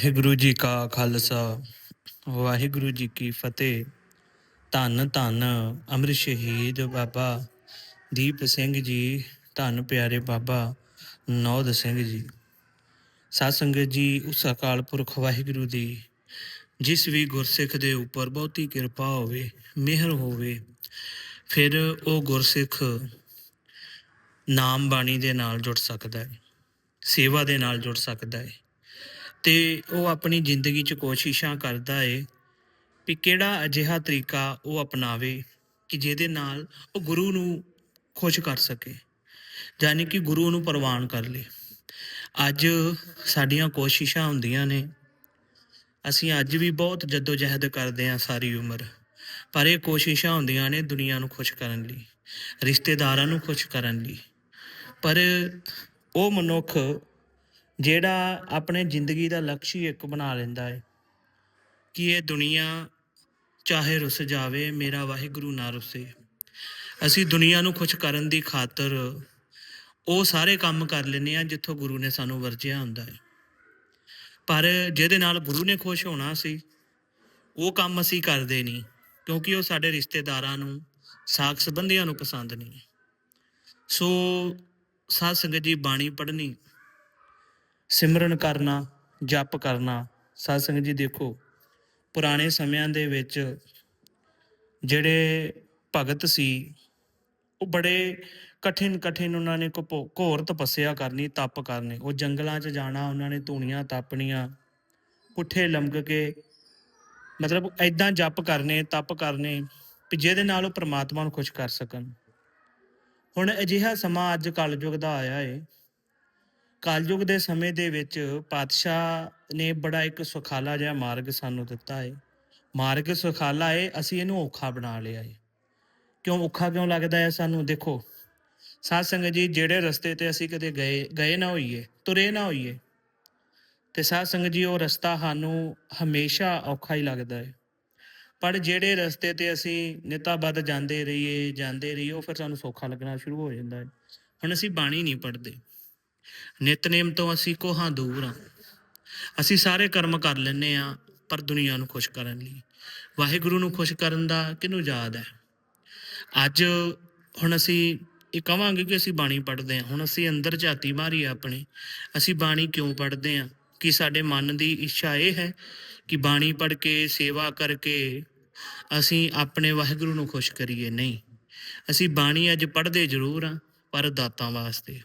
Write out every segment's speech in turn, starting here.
ਵਾਹਿਗੁਰੂ ਜੀ ਕਾ ਖਾਲਸਾ, ਵਾਹਿਗੁਰੂ ਜੀ ਕੀ ਫਤਿਹ। ਧੰਨ ਧੰਨ ਅੰਮ੍ਰਿਤ ਸ਼ਹੀਦ ਬਾਬਾ ਦੀਪ ਸਿੰਘ ਜੀ, ਧੰਨ ਪਿਆਰੇ ਬਾਬਾ ਨੌਦ ਸਿੰਘ ਜੀ। ਸਾਧ ਸੰਗਤ ਜੀ, ਉਸ ਅਕਾਲ ਪੁਰਖ ਵਾਹਿਗੁਰੂ ਦੀ, ਜਿਸ ਵੀ ਗੁਰਸਿੱਖ ਦੇ ਉੱਪਰ ਬਹੁਤੀ ਕਿਰਪਾ ਹੋਵੇ, ਮਿਹਰ ਹੋਵੇ, ਫਿਰ ਉਹ ਗੁਰਸਿੱਖ ਨਾਮ ਬਾਣੀ ਦੇ ਨਾਲ ਜੁੜ ਸਕਦਾ ਹੈ, ਸੇਵਾ ਦੇ ਨਾਲ ਜੁੜ ਸਕਦਾ ਹੈ। ਤੇ ਉਹ ਆਪਣੀ ਜ਼ਿੰਦਗੀ 'ਚ ਕੋਸ਼ਿਸ਼ਾਂ ਕਰਦਾ ਏ ਵੀ ਕਿਹੜਾ ਅਜਿਹਾ ਤਰੀਕਾ ਉਹ ਅਪਣਾਵੇ ਕਿ ਜਿਹਦੇ ਨਾਲ ਉਹ ਗੁਰੂ ਨੂੰ ਖੁਸ਼ ਕਰ ਸਕੇ ਯਾਨੀ ਕਿ ਗੁਰੂ ਨੂੰ ਪ੍ਰਵਾਨ ਕਰ ਲੇ। ਅੱਜ ਸਾਡੀਆਂ ਕੋਸ਼ਿਸ਼ਾਂ ਹੁੰਦੀਆਂ ਨੇ। ਅਸੀਂ ਅੱਜ ਵੀ ਬਹੁਤ ਜਦੋਜਹਿਦ ਕਰਦੇ ਹਾਂ ਸਾਰੀ ਉਮਰ, ਪਰ ਇਹ ਕੋਸ਼ਿਸ਼ਾਂ ਹੁੰਦੀਆਂ ਨੇ ਦੁਨੀਆ ਨੂੰ ਖੁਸ਼ ਕਰਨ ਲਈ, ਰਿਸ਼ਤੇਦਾਰਾਂ ਨੂੰ ਖੁਸ਼ ਕਰਨ ਲਈ। ਪਰ ਉਹ ਮਨੁੱਖ ਜਿਹੜਾ ਆਪਣੇ ਜ਼ਿੰਦਗੀ ਦਾ ਲਕਸ਼ ਹੀ ਇੱਕ ਬਣਾ ਲੈਂਦਾ ਹੈ ਕਿ ਇਹ ਦੁਨੀਆ ਚਾਹੇ ਰੁੱਸ ਜਾਵੇ, ਮੇਰਾ ਵਾਹਿਗੁਰੂ ਨਾ ਰੁੱਸੇ। ਅਸੀਂ ਦੁਨੀਆ ਨੂੰ ਖੁਸ਼ ਕਰਨ ਦੀ ਖਾਤਰ ਉਹ ਸਾਰੇ ਕੰਮ ਕਰ ਲੈਂਦੇ ਆ ਜਿੱਥੋਂ ਗੁਰੂ ਨੇ ਸਾਨੂੰ ਵਰਜਿਆ ਹੁੰਦਾ ਹੈ। ਪਰ ਜਿਹਦੇ ਨਾਲ ਗੁਰੂ ਨੇ ਖੁਸ਼ ਹੋਣਾ ਸੀ, ਉਹ ਕੰਮ ਅਸੀਂ ਕਰਦੇ ਨਹੀਂ, ਕਿਉਂਕਿ ਉਹ ਸਾਡੇ ਰਿਸ਼ਤੇਦਾਰਾਂ ਨੂੰ, ਸਾਖ ਸੰਬੰਧੀਆਂ ਨੂੰ ਪਸੰਦ ਨਹੀਂ। ਸੋ ਸਾਧ ਸੰਗਤ ਜੀ ਬਾਣੀ ਪੜ੍ਹਨੀ ਸਿਮਰਨ ਕਰਨਾ, ਜਪ ਕਰਨਾ। ਸਾਧ ਸੰਗਤ ਜੀ ਦੇਖੋ, ਪੁਰਾਣੇ ਸਮਿਆਂ ਦੇ ਵਿੱਚ ਜਿਹੜੇ ਭਗਤ ਸੀ, ਉਹ ਬੜੇ ਕਠਿਨ ਕਠਿਨ ਉਹਨਾਂ ਨੇ ਘਪੋ- ਘੋਰ ਤਪੱਸਿਆ ਕਰਨੀ, ਤਪ ਕਰਨੇ। ਉਹ ਜੰਗਲਾਂ 'ਚ ਜਾਣਾ, ਉਹਨਾਂ ਨੇ ਧੂਣੀਆਂ ਤਾਪਣੀਆਂ, ਪੁੱਠੇ ਲੰਮਕ ਕੇ ਮਤਲਬ ਐਦਾਂ ਜਪ ਕਰਨੇ, ਤਪ ਕਰਨੇ, ਵੀ ਜਿਹਦੇ ਨਾਲ ਉਹ ਪ੍ਰਮਾਤਮਾ ਨੂੰ ਖੁਸ਼ ਕਰ ਸਕਣ। ਹੁਣ ਅਜਿਹਾ ਸਮਾਂ ਅੱਜ ਕੱਲ ਕਲਯੁਗ ਦਾ ਆਇਆ ਏ। ਕਾਲਯੁਗ ਦੇ ਸਮੇਂ ਦੇ ਵਿੱਚ ਪਾਤਸ਼ਾਹ ਨੇ ਬੜਾ ਇੱਕ ਸੁਖਾਲਾ ਜਿਹਾ ਮਾਰਗ ਸਾਨੂੰ ਦਿੱਤਾ ਹੈ ਮਾਰਗ ਸੁਖਾਲਾ ਹੈ ਅਸੀਂ ਇਹਨੂੰ ਔਖਾ ਬਣਾ ਲਿਆ ਹੈ ਕਿਉਂ ਔਖਾ ਕਿਉਂ ਲੱਗਦਾ ਹੈ ਸਾਨੂੰ? ਦੇਖੋ, ਸਾਧ ਸੰਗਤ ਜੀ, ਜਿਹੜੇ ਰਸਤੇ ਤੇ ਅਸੀਂ ਕਦੇ ਗਏ ਗਏ ਨਾ ਹੋਈਏ, ਤੁਰੇ ਨਾ ਹੋਈਏ, ਤੇ ਸਾਧ ਸੰਗਤ ਜੀ, ਉਹ ਰਸਤਾ ਸਾਨੂੰ ਹਮੇਸ਼ਾ ਔਖਾ ਹੀ ਲੱਗਦਾ ਹੈ ਪਰ ਜਿਹੜੇ ਰਸਤੇ ਤੇ ਅਸੀਂ ਨਿਤਾਬੱਧ ਜਾਂਦੇ ਰਹੀਏ ਜਾਂਦੇ ਰਹੀਏ, ਉਹ ਫਿਰ ਸਾਨੂੰ ਸੌਖਾ ਲੱਗਣਾ ਸ਼ੁਰੂ ਹੋ ਜਾਂਦਾ ਹੈ ਹੁਣ ਅਸੀਂ ਬਾਣੀ ਨਹੀਂ ਪੜ੍ਹਦੇ। ਨਿਤਨੇਮ ਤੋਂ ਅਸੀਂ ਕੋਹਾਂ ਦੂਰ ਹਾਂ ਅਸੀਂ ਸਾਰੇ ਕਰਮ ਕਰ ਲੈਨੇ ਆ, ਪਰ ਦੁਨੀਆ ਨੂੰ ਖੁਸ਼ ਕਰਨ ਲਈ। ਵਾਹਿਗੁਰੂ ਨੂੰ ਖੁਸ਼ ਕਰਨ ਦਾ ਕਿਹਨੂੰ ਯਾਦ ਹੈ? ਅੱਜ ਹੁਣ ਅਸੀਂ ਇਹ ਕਵਾਂਗੇ ਕਿ ਅਸੀਂ ਬਾਣੀ ਪੜ੍ਹਦੇ ਹਾਂ ਹੁਣ ਅਸੀਂ ਅੰਦਰ ਝਾਤੀ ਮਾਰੀ ਆਪਣੇ। ਅਸੀਂ ਬਾਣੀ ਕਿਉਂ ਪੜ੍ਹਦੇ ਹਾਂ ਕਿ ਸਾਡੇ ਮਨ ਦੀ ਇੱਛਾ ਇਹ ਹੈ ਕਿ ਬਾਣੀ ਪੜ੍ਹ ਕੇ, ਸੇਵਾ ਕਰਕੇ ਅਸੀਂ ਆਪਣੇ ਵਾਹਿਗੁਰੂ ਨੂੰ ਖੁਸ਼ ਕਰੀਏ? ਨਹੀਂ। ਅਸੀਂ ਬਾਣੀ ਅੱਜ ਪੜ੍ਹਦੇ ਜ਼ਰੂਰ ਆ, ਪਰ ਦਾਤਾਂ ਵਾਸਤੇ।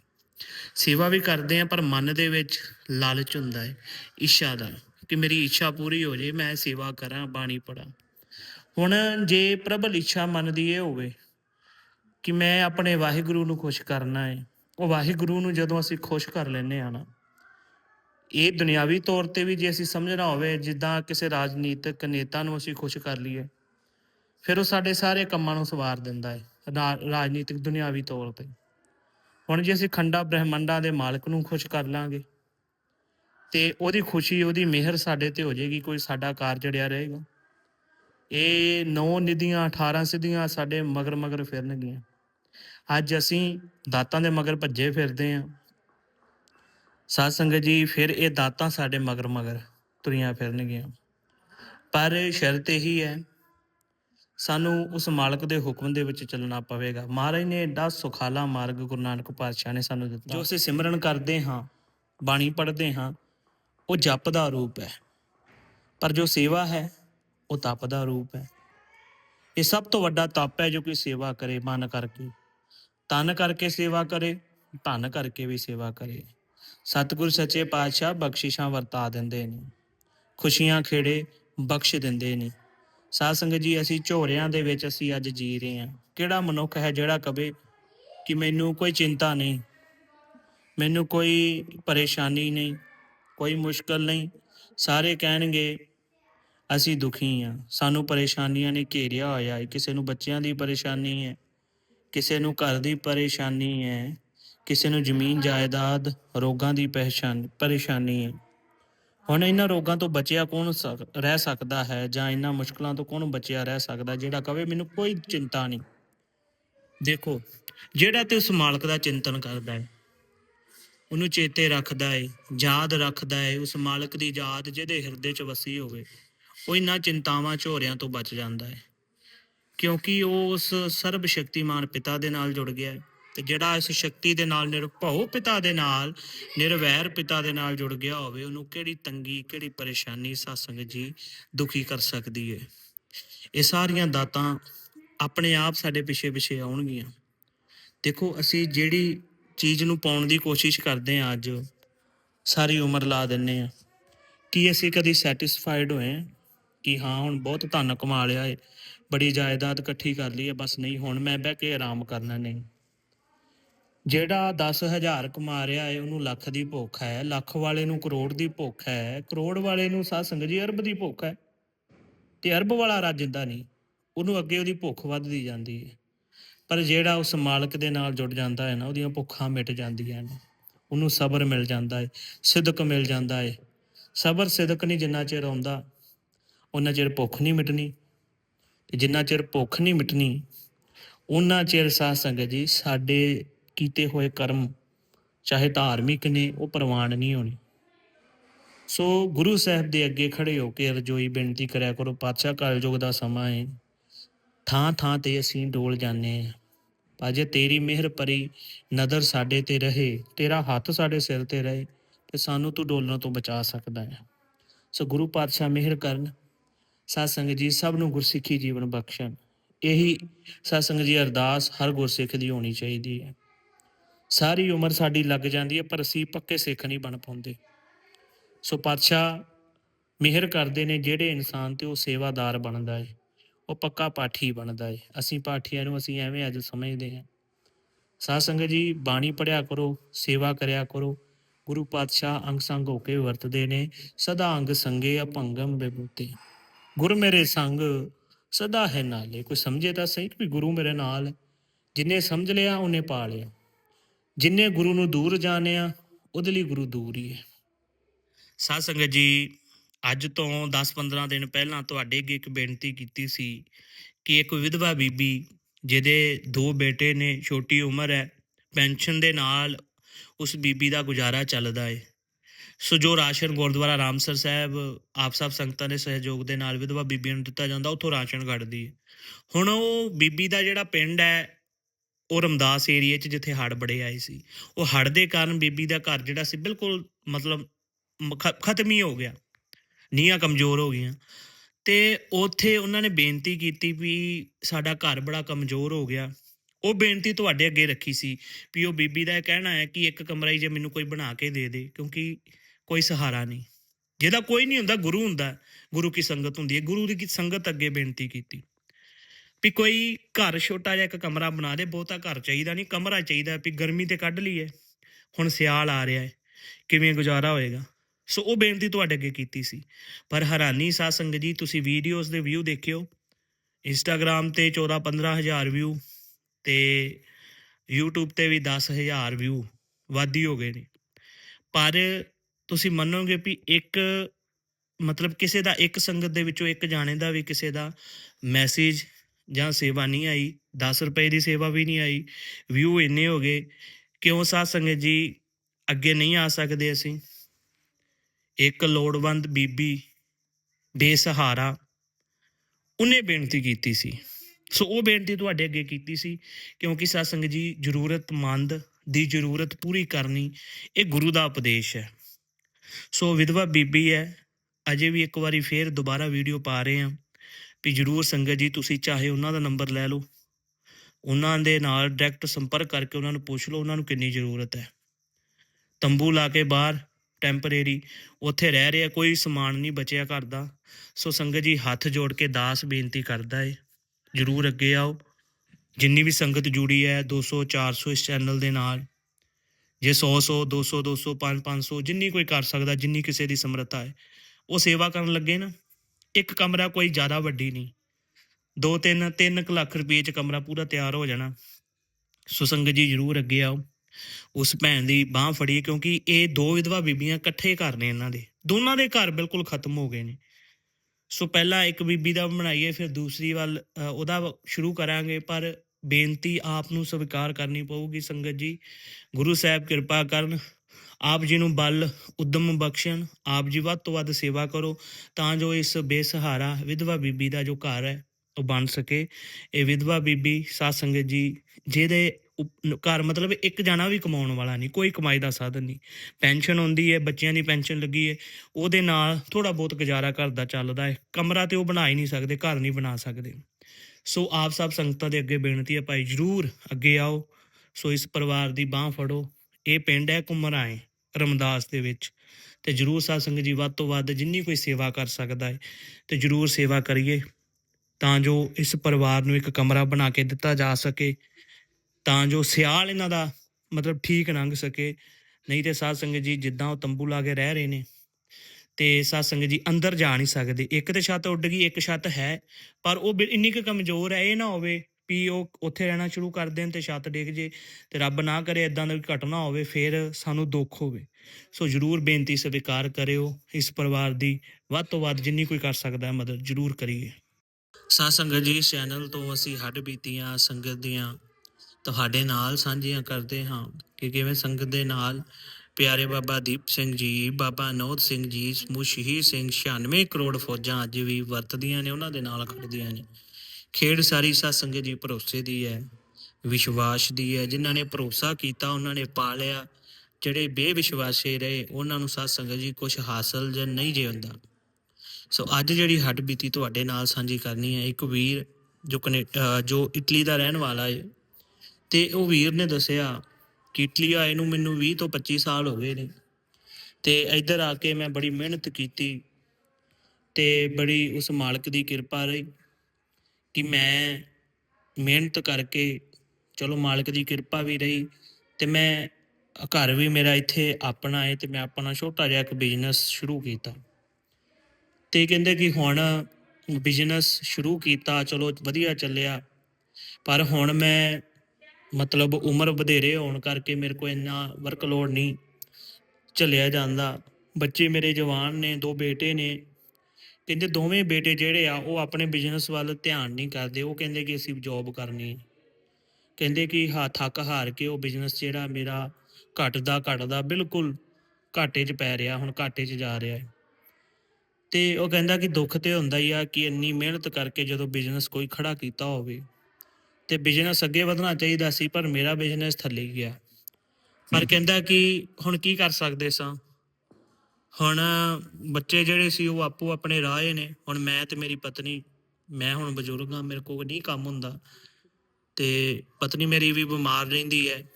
ਸੇਵਾ ਵੀ ਕਰਦੇ ਆ ਪਰ ਮਨ ਦੇ ਵਿੱਚ ਲਾਲਚ ਹੁੰਦਾ ਹੈ, ਇੱਛਾ ਦਾ ਕਿ ਮੇਰੀ ਇੱਛਾ ਪੂਰੀ ਹੋ ਜੇ ਮੈਂ ਸੇਵਾ ਕਰਾਂ, ਬਾਣੀ ਪੜਾਂ ਹੁਣ ਜੇ ਪ੍ਰਭਲ ਇੱਛਾ ਮਨ ਦੀ ਇਹ ਹੋਵੇ ਕਿ ਮੈਂ ਆਪਣੇ ਵਾਹਿਗੁਰੂ ਨੂੰ ਖੁਸ਼ ਕਰਨਾ ਹੈ, ਉਹ ਵਾਹਿਗੁਰੂ ਨੂੰ ਜਦੋਂ ਅਸੀਂ ਖੁਸ਼ ਕਰ ਲੈਨੇ ਆ ਨਾ, ਇਹ ਦੁਨਿਆਵੀ ਤੌਰ ਤੇ ਵੀ ਜੇ ਅਸੀਂ ਸਮਝਣਾ ਹੋਵੇ, ਜਿੱਦਾਂ ਕਿਸੇ ਰਾਜਨੀਤਿਕ ਨੇਤਾ ਨੂੰ ਅਸੀਂ ਖੁਸ਼ ਕਰ ਲਈਏ, ਫਿਰ ਉਹ ਸਾਡੇ ਸਾਰੇ ਕੰਮਾਂ ਨੂੰ ਸਵਾਰ ਦਿੰਦਾ ਹੈ, ਰਾ- ਰਾਜਨੀਤਿਕ ਦੁਨਿਆਵੀ ਤੌਰ ਤੇ। ਹੁਣ ਜੇ ਅਸੀਂ ਖੰਡਾ ਬ੍ਰਹਿਮੰਡਾਂ ਦੇ ਮਾਲਕ ਨੂੰ ਖੁਸ਼ ਕਰ ਲਾਂਗੇ, ਤੇ ਉਹਦੀ ਖੁਸ਼ੀ, ਉਹਦੀ ਮਿਹਰ ਸਾਡੇ ਤੇ ਹੋ ਜਾਏਗੀ, ਕੋਈ ਸਾਡਾ ਕਾਰ ਜੜਿਆ ਰਹੇਗਾ। ਇਹ ਨੌ ਨਿਧੀਆਂ 18 ਸਿੱਧੀਆਂ ਸਾਡੇ ਮਗਰ ਮਗਰ ਫਿਰਨਗੀਆਂ। ਅੱਜ ਅਸੀਂ ਦਾਤਾਂ ਦੇ ਮਗਰ ਭੱਜੇ ਫਿਰਦੇ ਆਂ। ਸਾਧ ਸੰਗਤ ਜੀ, ਫਿਰ ਇਹ ਦਾਤਾਂ ਸਾਡੇ ਮਗਰ ਮਗਰ ਤੁਰੀਆਂ ਫਿਰਨਗੀਆਂ। ਪਰ ਸ਼ਰਤ ਇਹੀ ਹੈ ਸਾਨੂੰ ਉਸ ਮਾਲਕ ਦੇ ਹੁਕਮ ਦੇ ਵਿੱਚ ਚੱਲਣਾ ਪਵੇਗਾ। ਮਹਾਰਾਜ ਨੇ ਐਡਾ ਸੁਖਾਲਾ ਮਾਰਗ ਗੁਰੂ ਨਾਨਕ ਪਾਤਸ਼ਾਹ ਨੇ ਸਾਨੂੰ ਦਿੱਤਾ। ਜੋ ਅਸੀਂ ਸਿਮਰਨ ਕਰਦੇ ਹਾਂ, ਬਾਣੀ ਪੜ੍ਹਦੇ ਹਾਂ, ਉਹ ਜਪ ਦਾ ਰੂਪ ਹੈ। ਪਰ ਜੋ ਸੇਵਾ ਹੈ, ਉਹ ਤਪ ਦਾ ਰੂਪ ਹੈ। ਇਹ ਸਭ ਤੋਂ ਵੱਡਾ ਤਪ ਹੈ ਜੋ ਕੋਈ ਸੇਵਾ ਕਰੇ ਮਨ ਕਰਕੇ। ਤਨ ਕਰਕੇ ਸੇਵਾ ਕਰੇ, ਧਨ ਕਰਕੇ ਵੀ ਸੇਵਾ ਕਰੇ। ਸਤਿਗੁਰ ਸੱਚੇ ਪਾਤਸ਼ਾਹ ਬਖਸ਼ਿਸ਼ਾਂ ਵਰਤਾ ਦਿੰਦੇ ਨੇ। ਖੁਸ਼ੀਆਂ ਖੇੜੇ ਬਖਸ਼ ਦਿੰਦੇ ਨੇ। ਸਾਧ ਸੰਗਤ ਜੀ, ਅਸੀਂ ਝੋਰਿਆਂ ਦੇ ਵਿੱਚ ਅਸੀਂ ਅੱਜ ਜੀ ਰਹੇ ਹਾਂ। ਕਿਹੜਾ ਮਨੁੱਖ ਹੈ ਜਿਹੜਾ ਕਵੇ ਕਿ ਮੈਨੂੰ ਕੋਈ ਚਿੰਤਾ ਨਹੀਂ, ਮੈਨੂੰ ਕੋਈ ਪਰੇਸ਼ਾਨੀ ਨਹੀਂ, ਕੋਈ ਮੁਸ਼ਕਲ ਨਹੀਂ। ਸਾਰੇ ਕਹਿਣਗੇ, ਅਸੀਂ ਦੁਖੀ ਹਾਂ। ਸਾਨੂੰ ਪਰੇਸ਼ਾਨੀਆਂ ਨੇ ਘੇਰਿਆ ਹੋਇਆ ਹੈ। ਕਿਸੇ ਨੂੰ ਬੱਚਿਆਂ ਦੀ ਪਰੇਸ਼ਾਨੀ ਹੈ, ਕਿਸੇ ਨੂੰ ਘਰ ਦੀ ਪਰੇਸ਼ਾਨੀ ਹੈ, ਕਿਸੇ ਨੂੰ ਜ਼ਮੀਨ ਜਾਇਦਾਦ ਰੋਗਾਂ ਦੀ ਪਹਿਚਾਨ ਪਰੇਸ਼ਾਨੀ ਹੈ। ਹੁਣ ਇਹਨਾਂ ਰੋਗਾਂ ਤੋਂ ਬਚਿਆ ਕੌਣ ਸਕ- ਰਹਿ ਸਕਦਾ ਹੈ ਜਾਂ ਇਹਨਾਂ ਮੁਸ਼ਕਲਾਂ ਤੋਂ ਕੌਣ ਬਚਿਆ ਰਹਿ ਸਕਦਾ ਜਿਹੜਾ ਕਵੇ ਮੈਨੂੰ ਕੋਈ ਚਿੰਤਾ ਨਹੀਂ। ਦੇਖੋ, ਜਿਹੜਾ ਤੇ ਉਸ ਮਾਲਕ ਦਾ ਚਿੰਤਨ ਕਰਦਾ ਹੈ, ਉਹਨੂੰ ਚੇਤੇ ਰੱਖਦਾ ਏ, ਯਾਦ ਰੱਖਦਾ ਏ, ਉਸ ਮਾਲਕ ਦੀ ਯਾਦ ਜਿਹਦੇ ਹਿਰਦੇ 'ਚ ਵਸੀ ਹੋਵੇ, ਉਹ ਇਹਨਾਂ ਚਿੰਤਾਵਾਂ ਝੋਰਿਆਂ ਤੋਂ ਬਚ ਜਾਂਦਾ ਹੈ। ਕਿਉਂਕਿ ਉਹ ਉਸ ਸਰਬ ਸ਼ਕਤੀਮਾਨ ਪਿਤਾ ਦੇ ਨਾਲ ਜੁੜ ਗਿਆ ਹੈ। ਤੇ ਜਿਹੜਾ ਇਸ ਸ਼ਕਤੀ ਦੇ ਨਾਲ ਨਿਰਭਉ ਪਿਤਾ ਦੇ ਨਾਲ, ਨਿਰਵੈਰ ਪਿਤਾ ਦੇ ਨਾਲ ਜੁੜ ਗਿਆ ਹੋਵੇ, ਉਹਨੂੰ ਕਿਹੜੀ ਤੰਗੀ, ਕਿਹੜੀ ਪਰੇਸ਼ਾਨੀ ਸਾਸੰਗ ਜੀ ਦੁਖੀ ਕਰ ਸਕਦੀ ਹੈ ਇਹ ਸਾਰੀਆਂ ਦਾਤਾਂ ਆਪਣੇ ਆਪ ਸਾਡੇ ਪਿੱਛੇ ਪਿੱਛੇ ਆਉਣਗੀਆਂ। ਦੇਖੋ, ਅਸੀਂ ਜਿਹੜੀ ਚੀਜ਼ ਨੂੰ ਪਾਉਣ ਦੀ ਕੋਸ਼ਿਸ਼ ਕਰਦੇ ਹਾਂ ਅੱਜ, ਸਾਰੀ ਉਮਰ ਲਾ ਦਿੰਨੇ ਆ ਕੀ ਅਸੀਂ ਕਦੀ ਸੈਟੀਸਫਾਈਡ ਹੋਏ ਕਿ ਹਾਂ, ਹੁਣ ਬਹੁਤ ਧਨ ਕਮਾ ਲਿਆ ਏ, ਬੜੀ ਜਾਇਦਾਦ ਇਕੱਠੀ ਕਰ ਲਈ ਹੈ ਬਸ ਨਹੀਂ, ਹੁਣ ਮੈਂ ਬਹਿ ਕੇ ਆਰਾਮ ਕਰਨਾ ਨਹੀਂ। ਜਿਹੜਾ 10000 ਕਮਾ ਰਿਹਾ ਹੈ, ਉਹਨੂੰ ਲੱਖ ਦੀ ਭੁੱਖ ਹੈ, ਲੱਖ ਵਾਲੇ ਨੂੰ ਕਰੋੜ ਦੀ ਭੁੱਖ ਹੈ, ਕਰੋੜ ਵਾਲੇ ਨੂੰ ਸਾਧ ਸੰਗਤ ਜੀ ਅਰਬ ਦੀ ਭੁੱਖ ਹੈ। ਤੇ ਅਰਬ ਵਾਲਾ ਰੱਜਦਾ ਨਹੀਂ, ਉਹਨੂੰ ਅੱਗੇ ਉਹਦੀ ਭੁੱਖ ਵੱਧਦੀ ਜਾਂਦੀ ਹੈ। ਪਰ ਜਿਹੜਾ ਉਸ ਮਾਲਕ ਦੇ ਨਾਲ ਜੁੜ ਜਾਂਦਾ ਹੈ ਨਾ, ਉਹਦੀਆਂ ਭੁੱਖਾਂ ਮਿਟ ਜਾਂਦੀਆਂ ਨੇ। ਉਹਨੂੰ ਸਬਰ ਮਿਲ ਜਾਂਦਾ ਹੈ, ਸਿਦਕ ਮਿਲ ਜਾਂਦਾ ਹੈ। ਸਬਰ ਸਿਦਕ ਨਹੀਂ ਜਿੰਨਾ ਚਿਰ ਆਉਂਦਾ ਉਹਨਾਂ ਚਿਰ ਭੁੱਖ ਨਹੀਂ ਮਿਟਣੀ। ਤੇ ਜਿੰਨਾ ਚਿਰ ਭੁੱਖ ਨਹੀਂ ਮਿਟਣੀ ਉਹਨਾਂ ਚਿਰ ਸਾਧ ਸੰਗਤ ਜੀ ਸਾਡੇ ਕੀਤੇ ਹੋਏ ਕਰਮ, ਚਾਹੇ ਧਾਰਮਿਕ ਨੇ, ਉਹ ਪ੍ਰਵਾਨ ਨਹੀਂ ਹੋਣੇ। ਸੋ ਗੁਰੂ ਸਾਹਿਬ ਦੇ ਅੱਗੇ ਖੜੇ ਹੋ ਕੇ ਰਜੋਈ ਬੇਨਤੀ ਕਰਿਆ ਕਰੋ, ਪਾਤਸ਼ਾਹ ਕਲਯੁਗ ਦਾ ਸਮਾਂ ਹੈ। ਥਾਂ ਥਾਂ ਤੇ ਅਸੀਂ ਡੋਲ ਜਾਂਦੇ ਹਾਂ। ਪਾਜੇ ਤੇਰੀ ਮਿਹਰ ਪਰੀ ਨਜ਼ਰ ਸਾਡੇ ਤੇ ਰਹੇ, ਤੇਰਾ ਹੱਥ ਸਾਡੇ ਸਿਰ ਤੇ ਰਹੇ, ਤੇ ਸਾਨੂੰ ਤੂੰ ਡੋਲਣ ਤੋਂ ਬਚਾ ਸਕਦਾ ਹੈ। ਸੋ ਗੁਰੂ ਪਾਤਸ਼ਾਹ ਮਿਹਰ ਕਰਨ ਸਾਧ ਸੰਗਤ ਜੀ ਸਭ ਨੂੰ ਗੁਰਸਿੱਖੀ ਜੀਵਨ ਬਖਸ਼ਣ। ਇਹੀ ਸਾਧ ਸੰਗਤ ਜੀ ਅਰਦਾਸ ਹਰ ਗੁਰਸਿੱਖ ਦੀ ਹੋਣੀ ਚਾਹੀਦੀ ਹੈ। ਸਾਰੀ ਉਮਰ ਸਾਡੀ ਲੱਗ ਜਾਂਦੀ ਹੈ, ਪਰ ਅਸੀਂ ਪੱਕੇ ਸਿੱਖ ਨਹੀਂ ਬਣ ਪਾਉਂਦੇ। ਸੋ ਪਾਤਸ਼ਾਹ ਮਿਹਰ ਕਰਦੇ ਨੇ, ਜਿਹੜੇ ਇਨਸਾਨ ਤੇ ਉਹ ਸੇਵਾਦਾਰ ਬਣਦਾ ਹੈ ਉਹ ਪੱਕਾ ਪਾਠੀ ਬਣਦਾ ਹੈ ਅਸੀਂ ਪਾਠੀਆਂ ਨੂੰ ਅਸੀਂ ਐਵੇਂ ਅੱਜ ਸਮਝਦੇ ਹਾਂ। ਸਾਧ ਸੰਗਤ ਜੀ, ਬਾਣੀ ਪੜਿਆ ਕਰੋ, ਸੇਵਾ ਕਰਿਆ ਕਰੋ। ਗੁਰੂ ਪਾਤਸ਼ਾਹ ਅੰਗ ਸੰਗ ਹੋ ਕੇ ਵਰਤਦੇ ਨੇ, ਸਦਾ ਅੰਗ ਸੰਗੇ ਅਪੰਗਮ ਬਿਬੂਤੇ ਗੁਰ ਮੇਰੇ ਸੰਗ ਸਦਾ ਹੈ ਨਾਲੇ। ਕੋਈ ਸਮਝੇ ਤਾਂ ਸਹੀ ਕਿ ਵੀ ਗੁਰੂ ਮੇਰੇ ਨਾਲ ਹੈ। ਜਿਨੇ ਸਮਝ ਲਿਆ, ਉਹਨੇ ਪਾ ਲਿਆ। ਜਿੰਨੇ ਗੁਰੂ ਨੂੰ ਦੂਰ ਜਾਣਿਆ ਉਹਦੇ ਲਈ ਗੁਰੂ ਦੂਰ ਹੀ ਹੈ। ਸਾਧ ਸੰਗਤ ਜੀ, ਅੱਜ ਤੋਂ 10-15 ਦਿਨ ਪਹਿਲਾਂ ਤੁਹਾਡੇ ਅੱਗੇ ਇੱਕ ਬੇਨਤੀ ਕੀਤੀ ਸੀ ਕਿ ਇੱਕ ਵਿਧਵਾ ਬੀਬੀ ਜਿਹਦੇ ਦੋ ਬੇਟੇ ਨੇ, ਛੋਟੀ ਉਮਰ ਹੈ, ਪੈਨਸ਼ਨ ਦੇ ਨਾਲ ਉਸ ਬੀਬੀ ਦਾ ਗੁਜ਼ਾਰਾ ਚੱਲਦਾ ਏ ਸੋ ਜੋ ਰਾਸ਼ਨ ਗੁਰਦੁਆਰਾ ਰਾਮਸਰ ਸਾਹਿਬ, ਆਪ ਸਭ ਸੰਗਤਾਂ ਦੇ ਸਹਿਯੋਗ ਦੇ ਨਾਲ ਵਿਧਵਾ ਬੀਬੀਆਂ ਨੂੰ ਦਿੱਤਾ ਜਾਂਦਾ, ਉੱਥੋਂ ਰਾਸ਼ਨ ਕੱਢਦੀ ਹੈ। ਹੁਣ ਉਹ ਬੀਬੀ ਦਾ ਜਿਹੜਾ ਪਿੰਡ ਹੈ ਉਹ ਰਮਦਾਸ ਏਰੀਏ 'ਚ ਜਿੱਥੇ ਹੜ ਬੜੇ ਆਏ ਸੀ। ਉਹ ਹੜ ਦੇ ਕਾਰਨ ਬੀਬੀ ਦਾ ਘਰ ਜਿਹੜਾ ਸੀ ਬਿਲਕੁਲ ਮਤਲਬ ਖਤਮ ਹੀ ਹੋ ਗਿਆ। ਨੀਹਾਂ ਕਮਜ਼ੋਰ ਹੋ ਗਈਆਂ। ਤੇ ਉੱਥੇ ਉਹਨਾਂ ਨੇ ਬੇਨਤੀ ਕੀਤੀ ਵੀ ਸਾਡਾ ਘਰ ਬੜਾ ਕਮਜ਼ੋਰ ਹੋ ਗਿਆ। ਉਹ ਬੇਨਤੀ ਤੁਹਾਡੇ ਅੱਗੇ ਰੱਖੀ ਸੀ ਵੀ ਉਹ ਬੀਬੀ ਦਾ ਇਹ ਕਹਿਣਾ ਹੈ ਕਿ ਇੱਕ ਕਮਰਾ ਹੀ ਜੇ ਮੈਨੂੰ ਕੋਈ ਬਣਾ ਕੇ ਦੇ ਦੇ, ਕਿਉਂਕਿ ਕੋਈ ਸਹਾਰਾ ਨਹੀਂ। ਜਿਹਦਾ ਕੋਈ ਨਹੀਂ ਹੁੰਦਾ, ਗੁਰੂ ਹੁੰਦਾ। ਗੁਰੂ ਕੀ ਸੰਗਤ ਹੁੰਦੀ ਹੈ। ਗੁਰੂ ਦੀ ਸੰਗਤ ਅੱਗੇ ਬੇਨਤੀ ਕੀਤੀ। ਵੀ ਕੋਈ ਘਰ ਛੋਟਾ ਜਿਹਾ ਇੱਕ ਕਮਰਾ ਬਣਾ ਦੇ, ਬਹੁਤਾ ਘਰ ਚਾਹੀਦਾ ਨਹੀਂ, ਕਮਰਾ ਚਾਹੀਦਾ ਵੀ ਗਰਮੀ ਤੇ ਕੱਢ ਲਈਏ। ਹੁਣ ਸਿਆਲ ਆ ਰਿਹਾ ਹੈ, ਕਿਵੇਂ ਗੁਜ਼ਾਰਾ ਹੋਏਗਾ? ਸੋ ਉਹ ਬੇਨਤੀ ਤੁਹਾਡੇ ਅੱਗੇ ਕੀਤੀ ਸੀ। ਪਰ ਹੈਰਾਨੀ ਸਾ ਸੰਗਤ ਜੀ, ਤੁਸੀਂ ਵੀਡੀਓਜ਼ ਦੇ ਵਿਊ ਦੇਖਿਓ। ਇੰਸਟਾਗ੍ਰam ਤੇ 14 15000 ਵਿਊ ਤੇ YouTube ਤੇ ਵੀ 10000 ਵਿਊ ਵਾਧੀ ਹੋ ਗਏ ਨੇ। ਪਰ ਤੁਸੀਂ ਮੰਨੋਗੇ ਵੀ ਇੱਕ ਮਤਲਬ ਕਿਸੇ ਦਾ ਇੱਕ ਸੰਗਤ ਦੇ ਵਿੱਚੋਂ ਇੱਕ ਜਾਣੇ ਦਾ ਵੀ ਕਿਸੇ ਦਾ ਮੈਸੇਜ ਜਾਂ ਸੇਵਾ ਨਹੀਂ ਆਈ 10 ਰੁਪਏ ਦੀ ਸੇਵਾ ਵੀ ਨਹੀਂ ਆਈ, ਵਿਊ ਇੰਨੇ ਹੋ ਗਏ, ਕਿਉਂ ਸਾਧ ਸੰਗਤ ਜੀ ਅੱਗੇ ਨਹੀਂ ਆ ਸਕਦੇ ਅਸੀਂ? ਇੱਕ ਲੋੜਵੰਦ ਬੀਬੀ ਬੇਸਹਾਰਾ ਉਹਨੇ ਬੇਨਤੀ ਕੀਤੀ ਸੀ। ਸੋ ਉਹ ਬੇਨਤੀ ਤੁਹਾਡੇ ਅੱਗੇ ਕੀਤੀ ਸੀ, ਕਿਉਂਕਿ ਸਾਧ ਸੰਗਤ ਜੀ ਜ਼ਰੂਰਤਮੰਦ ਦੀ ਜ਼ਰੂਰਤ ਪੂਰੀ ਕਰਨੀ ਇਹ ਗੁਰੂ ਦਾ ਉਪਦੇਸ਼ ਹੈ। ਸੋ ਵਿਧਵਾ ਬੀਬੀ ਹੈ, ਅਜੇ ਵੀ ਇੱਕ ਵਾਰੀ ਫੇਰ ਦੁਬਾਰਾ ਵੀਡੀਓ ਪਾ ਰਹੇ ਹਾਂ। ਵੀ ਜਰੂਰ ਸੰਗਤ ਜੀ, ਤੁਸੀਂ ਚਾਹੇ ਉਹਨਾਂ ਦਾ ਨੰਬਰ ਲੈ ਲਓ। ਉਹਨਾਂ ਦੇ ਨਾਲ ਡਾਇਰੈਕਟ ਸੰਪਰਕ ਕਰਕੇ ਉਹਨਾਂ ਨੂੰ ਪੁੱਛ ਲਓ ਉਹਨਾਂ ਨੂੰ ਕਿੰਨੀ ਜ਼ਰੂਰਤ ਹੈ। ਤੰਬੂ ਲਾ ਕੇ ਬਾਹਰ ਟੈਂਪਰੇਰੀ ਉੱਥੇ ਰਹਿ ਰਿਹਾ, ਕੋਈ ਸਮਾਨ ਨਹੀਂ ਬਚਿਆ ਘਰ ਦਾ। ਸੋ ਸੰਗਤ ਜੀ, ਹੱਥ ਜੋੜ ਕੇ ਦਾਸ ਬੇਨਤੀ ਕਰਦਾ ਏ, ਜਰੂਰ ਅੱਗੇ ਆਓ। ਜਿੰਨੀ ਵੀ ਸੰਗਤ ਜੁੜੀ ਹੈ 200 400 ਇਸ ਚੈਨਲ ਦੇ ਨਾਲ, ਜੇ 100 100 200 200 5 500 ਜਿੰਨੀ ਕੋਈ ਕਰ ਸਕਦਾ, ਜਿੰਨੀ ਕਿਸੇ ਦੀ ਸਮਰੱਥਾ ਹੈ, ਉਹ ਸੇਵਾ ਕਰਨ ਲੱਗੇ ਨਾ। ਇੱਕ ਕਮਰਾ ਕੋਈ ਜ਼ਿਆਦਾ ਵੱਡੀ ਨਹੀਂ। 2 3 3 ਲੱਖ ਰੁਪਏ ਚ ਕਮਰਾ ਪੂਰਾ ਤਿਆਰ ਹੋ ਜਾਣਾ। ਸੋ ਸੰਗਤ ਜੀ ਜਰੂਰ ਅੱਗੇ ਆਓ। ਉਸ ਭੈਣ ਦੀ ਬਾਹ ਫੜੀ ਕਿਉਂਕਿ ਇਹ ਦੋ ਵਿਧਵਾ ਬੀਬੀਆਂ ਇਕੱਠੇ ਘਰ ਨੇ ਇਹਨਾਂ ਦੇ। ਦੋਨਾਂ ਦੇ ਘਰ ਬਿਲਕੁਲ ਖਤਮ ਹੋ ਗਏ ਨੇ। ਸੋ ਪਹਿਲਾਂ ਇੱਕ ਬੀਬੀ ਦਾ ਬਣਾਈਏ, ਫਿਰ ਦੂਸਰੀ ਵੱਲ ਉਹਦਾ ਸ਼ੁਰੂ ਕਰਾਂਗੇ, ਪਰ ਬੇਨਤੀ ਆਪ ਨੂੰ ਸਵੀਕਾਰ ਕਰਨੀ ਪਊਗੀ ਸੰਗਤ ਜੀ। ਗੁਰੂ ਸਾਹਿਬ ਕਿਰਪਾ ਕਰਨ। ਆਪ ਜੀ ਨੂੰ ਬਲ ਉਦਮ ਬਖਸ਼ਣ, ਆਪ ਜੀ ਵੱਧ ਤੋਂ ਵੱਧ ਸੇਵਾ ਕਰੋ, ਤਾਂ ਜੋ ਇਸ ਬੇਸਹਾਰਾ ਵਿਧਵਾ ਬੀਬੀ ਦਾ ਜੋ ਘਰ ਹੈ, ਉਹ ਬਣ ਸਕੇ। ਇਹ ਵਿਧਵਾ ਬੀਬੀ ਸਾਧ ਸੰਗਤ ਜੀ, ਜਿਹਦੇ ਘਰ ਮਤਲਬ ਇੱਕ ਜਣਾ ਵੀ ਕਮਾਉਣ ਵਾਲਾ ਨਹੀਂ, ਕੋਈ ਕਮਾਈ ਦਾ ਸਾਧਨ ਨਹੀਂ। ਪੈਨਸ਼ਨ ਆਉਂਦੀ ਹੈ, ਬੱਚਿਆਂ ਦੀ ਪੈਨਸ਼ਨ ਲੱਗੀ ਹੈ, ਉਹਦੇ ਨਾਲ ਥੋੜਾ ਬਹੁਤ ਗੁਜ਼ਾਰਾ ਘਰ ਦਾ ਚੱਲਦਾ ਹੈ। ਕਮਰਾ ਤੇ ਉਹ ਬਣਾ ਹੀ ਨਹੀਂ ਸਕਦੇ, ਘਰ ਨਹੀਂ ਬਣਾ ਸਕਦੇ। ਸੋ ਆਪ ਸਭ ਸੰਗਤਾਂ ਦੇ ਅੱਗੇ ਬੇਨਤੀ ਹੈ, ਭਾਈ ਜਰੂਰ ਅੱਗੇ ਆਓ। ਸੋ ਇਸ ਪਰਿਵਾਰ ਦੀ ਬਾਹ ਫੜੋ। ਇਹ ਪਿੰਡ ਹੈ ਕੁਮਰਾਏ ਰਮਦਾਸ ਦੇ ਵਿੱਚ। ਤੇ ਜਰੂਰ ਸਾਧ ਸੰਗਤ ਜੀ, ਵੱਧ ਤੋਂ ਵੱਧ ਜਿੰਨੀ ਕੋਈ ਸੇਵਾ ਕਰ ਸਕਦਾ ਹੈ ਤੇ ਜਰੂਰ ਸੇਵਾ ਕਰੀਏ, ਤਾਂ ਜੋ ਇਸ ਪਰਿਵਾਰ ਨੂੰ ਇੱਕ ਕਮਰਾ ਬਣਾ ਕੇ ਦਿੱਤਾ ਜਾ ਸਕੇ, ਤਾਂ ਜੋ ਸਿਆਲ ਇਹਨਾਂ ਦਾ ਮਤਲਬ ਠੀਕ ਲੰਘ ਸਕੇ। ਨਹੀਂ ਤੇ ਸਾਧ ਸੰਗਤ ਜੀ, ਜਿੱਦਾਂ ਉਹ ਤੰਬੂ ਲਾ ਕੇ ਰਹਿ ਰਹੇ ਨੇ, ਤੇ ਸਾਧ ਸੰਗਤ ਜੀ ਅੰਦਰ ਜਾ ਨਹੀਂ ਸਕਦੇ। ਇੱਕ ਤੇ ਛੱਤ ਉੱਡ ਗਈ, ਇੱਕ ਛੱਤ ਹੈ, ਪਰ ਉਹ ਬਿ- ਇੰਨੀ ਕੁ ਕਮਜ਼ੋਰ ਹੈ, ਇਹ ਨਾ ਹੋਵੇ ਵੀ ਉਹ ਉੱਥੇ ਰਹਿਣਾ ਸ਼ੁਰੂ ਕਰ ਦੇਣ ਤੇ ਛੱਤ ਡਿੱਗ ਜੇ ਤੇ ਰੱਬ ਨਾ ਕਰੇ ਇਦਾਂ ਦਾ ਘਟਨਾ ਹੋਵੇ, ਫਿਰ ਸਾਨੂੰ ਦੁੱਖ ਹੋਵੇ। ਸੋ ਜਰੂਰ ਬੇਨਤੀ ਸਵੀਕਾਰ ਕਰਿਓ, ਇਸ ਪਰਿਵਾਰ ਦੀ ਵੱਧ ਤੋਂ ਵੱਧ ਜਿੰਨੀ ਕੋਈ ਕਰ ਸਕਦਾ ਹੈ ਮਦਦ ਜਰੂਰ ਕਰੀਏ। ਸਾਧ ਸੰਗਤ ਜੀ, ਇਸ ਚੈਨਲ ਤੋਂ ਅਸੀਂ ਹੱਡ ਬੀਤੀਆਂ, ਸੰਗਤ ਦੀਆਂ ਤੁਹਾਡੇ ਨਾਲ ਸਾਂਝੀਆਂ ਕਰਦੇ ਹਾਂ ਕਿ ਕਿਵੇਂ ਸੰਗਤ ਦੇ ਨਾਲ ਪਿਆਰੇ ਬਾਬਾ ਦੀਪ ਸਿੰਘ ਜੀ, ਬਾਬਾ ਨੌਤ ਸਿੰਘ ਜੀ ਸਮੂਹ ਸ਼ਹੀਦ ਸਿੰਘ 96 ਕਰੋੜ ਫੌਜਾਂ ਅੱਜ ਵੀ ਵਰਤਦੀਆਂ ਨੇ, ਉਹਨਾਂ ਦੇ ਨਾਲ ਖੜਦੀਆਂ ਨੇ। ਖੇਡ ਸਾਰੀ ਸਤਸੰਗ ਸੰਗਤ ਜੀ ਭਰੋਸੇ ਦੀ ਹੈ, ਵਿਸ਼ਵਾਸ ਦੀ ਹੈ। ਜਿਨ੍ਹਾਂ ਨੇ ਭਰੋਸਾ ਕੀਤਾ, ਉਹਨਾਂ ਨੇ ਪਾ ਲਿਆ ਜਿਹੜੇ ਬੇਵਿਸ਼ਵਾਸੇ ਰਹੇ, ਉਹਨਾਂ ਨੂੰ ਸਾਧ ਸੰਗਤ ਜੀ ਕੁਝ ਹਾਸਲ ਜਾਂ ਨਹੀਂ ਜੇ ਹੁੰਦਾ ਸੋ ਅੱਜ ਜਿਹੜੀ ਹੱਡ ਬੀਤੀ ਤੁਹਾਡੇ ਨਾਲ ਸਾਂਝੀ ਕਰਨੀ ਹੈ, ਇੱਕ ਵੀਰ ਜੋ ਕਨੇ ਜੋ ਇਟਲੀ ਦਾ ਰਹਿਣ ਵਾਲਾ ਹੈ ਤੇ ਉਹ ਵੀਰ ਨੇ ਦੱਸਿਆ ਕਿ ਇਟਲੀ ਆਏ ਨੂੰ ਮੈਨੂੰ 20 ਤੋਂ 25 ਸਾਲ ਹੋ ਗਏ ਨੇ। ਤੇ ਇੱਧਰ ਆ ਕੇ ਮੈਂ ਬੜੀ ਮਿਹਨਤ ਕੀਤੀ ਤੇ ਬੜੀ ਉਸ ਮਾਲਕ ਦੀ ਕਿਰਪਾ ਰਹੀ। ਕਿ ਮੈਂ ਮਿਹਨਤ ਕਰਕੇ, ਚਲੋ ਮਾਲਕ ਦੀ ਕਿਰਪਾ ਵੀ ਰਹੀ ਤੇ ਮੈਂ ਘਰ ਵੀ ਮੇਰਾ ਇੱਥੇ ਆਪਣਾ ਹੈ ਤੇ ਮੈਂ ਆਪਣਾ ਛੋਟਾ ਜਿਹਾ ਇੱਕ ਬਿਜ਼ਨਸ ਸ਼ੁਰੂ ਕੀਤਾ। ਤੇ ਕਹਿੰਦੇ ਕਿ ਹੁਣ ਬਿਜ਼ਨਸ ਸ਼ੁਰੂ ਕੀਤਾ, ਚਲੋ ਵਧੀਆ ਚੱਲਿਆ। ਪਰ ਹੁਣ ਮੈਂ ਮਤਲਬ ਉਮਰ ਵਧੇਰੇ ਹੋਣ ਕਰਕੇ ਮੇਰੇ ਕੋਲ ਇੰਨਾ ਵਰਕਲੋਡ ਨਹੀਂ ਚੱਲਿਆ ਜਾਂਦਾ। ਬੱਚੇ ਮੇਰੇ ਜਵਾਨ ਨੇ, ਦੋ ਬੇਟੇ ਨੇ ਕਹਿੰਦੇ ਦੋਵੇਂ ਬੇਟੇ ਜਿਹੜੇ ਆ, ਉਹ ਆਪਣੇ ਬਿਜ਼ਨਸ ਵੱਲ ਧਿਆਨ ਨਹੀਂ ਕਰਦੇ। ਉਹ ਕਹਿੰਦੇ ਕਿ ਅਸੀਂ ਜੌਬ ਕਰਨੀ ਹੈ। ਕਹਿੰਦੇ ਕਿ ਹਾਂ, ਥੱਕ ਹਾਰ ਕੇ ਉਹ ਬਿਜ਼ਨਸ ਜਿਹੜਾ ਮੇਰਾ ਘਟਦਾ ਘਟਦਾ ਬਿਲਕੁਲ ਘਾਟੇ 'ਚ ਪੈ ਰਿਹਾ, ਹੁਣ ਘਾਟੇ 'ਚ ਜਾ ਰਿਹਾ ਹੈ। ਤੇ ਉਹ ਕਹਿੰਦਾ ਕਿ ਦੁੱਖ ਤੇ ਹੁੰਦਾ ਹੀ ਆ ਕਿ ਇੰਨੀ ਮਿਹਨਤ ਕਰਕੇ ਜਦੋਂ ਬਿਜ਼ਨਸ ਕੋਈ ਖੜਾ ਕੀਤਾ ਹੋਵੇ, ਤੇ ਬਿਜ਼ਨਸ ਅੱਗੇ ਵਧਣਾ ਚਾਹੀਦਾ ਸੀ, ਪਰ ਮੇਰਾ ਬਿਜ਼ਨਸ ਥੱਲੇ ਗਿਆ। ਪਰ ਕਹਿੰਦਾ ਕਿ ਹੁਣ ਕੀ ਕਰ ਸਕਦੇ ਸਾਂ? ਹੁਣ ਬੱਚੇ ਜਿਹੜੇ ਸੀ ਉਹ ਆਪੋ ਆਪਣੇ ਰਾਹੇ ਨੇ। ਹੁਣ ਮੈਂ ਤੇ ਮੇਰੀ ਪਤਨੀ, ਮੈਂ ਹੁਣ ਬਜ਼ੁਰਗ ਹਾਂ, ਮੇਰੇ ਕੋਲ ਨਹੀਂ ਕੰਮ ਹੁੰਦਾ। ਤੇ ਪਤਨੀ ਮੇਰੀ ਵੀ ਬਿਮਾਰ ਰਹਿੰਦੀ ਹੈ।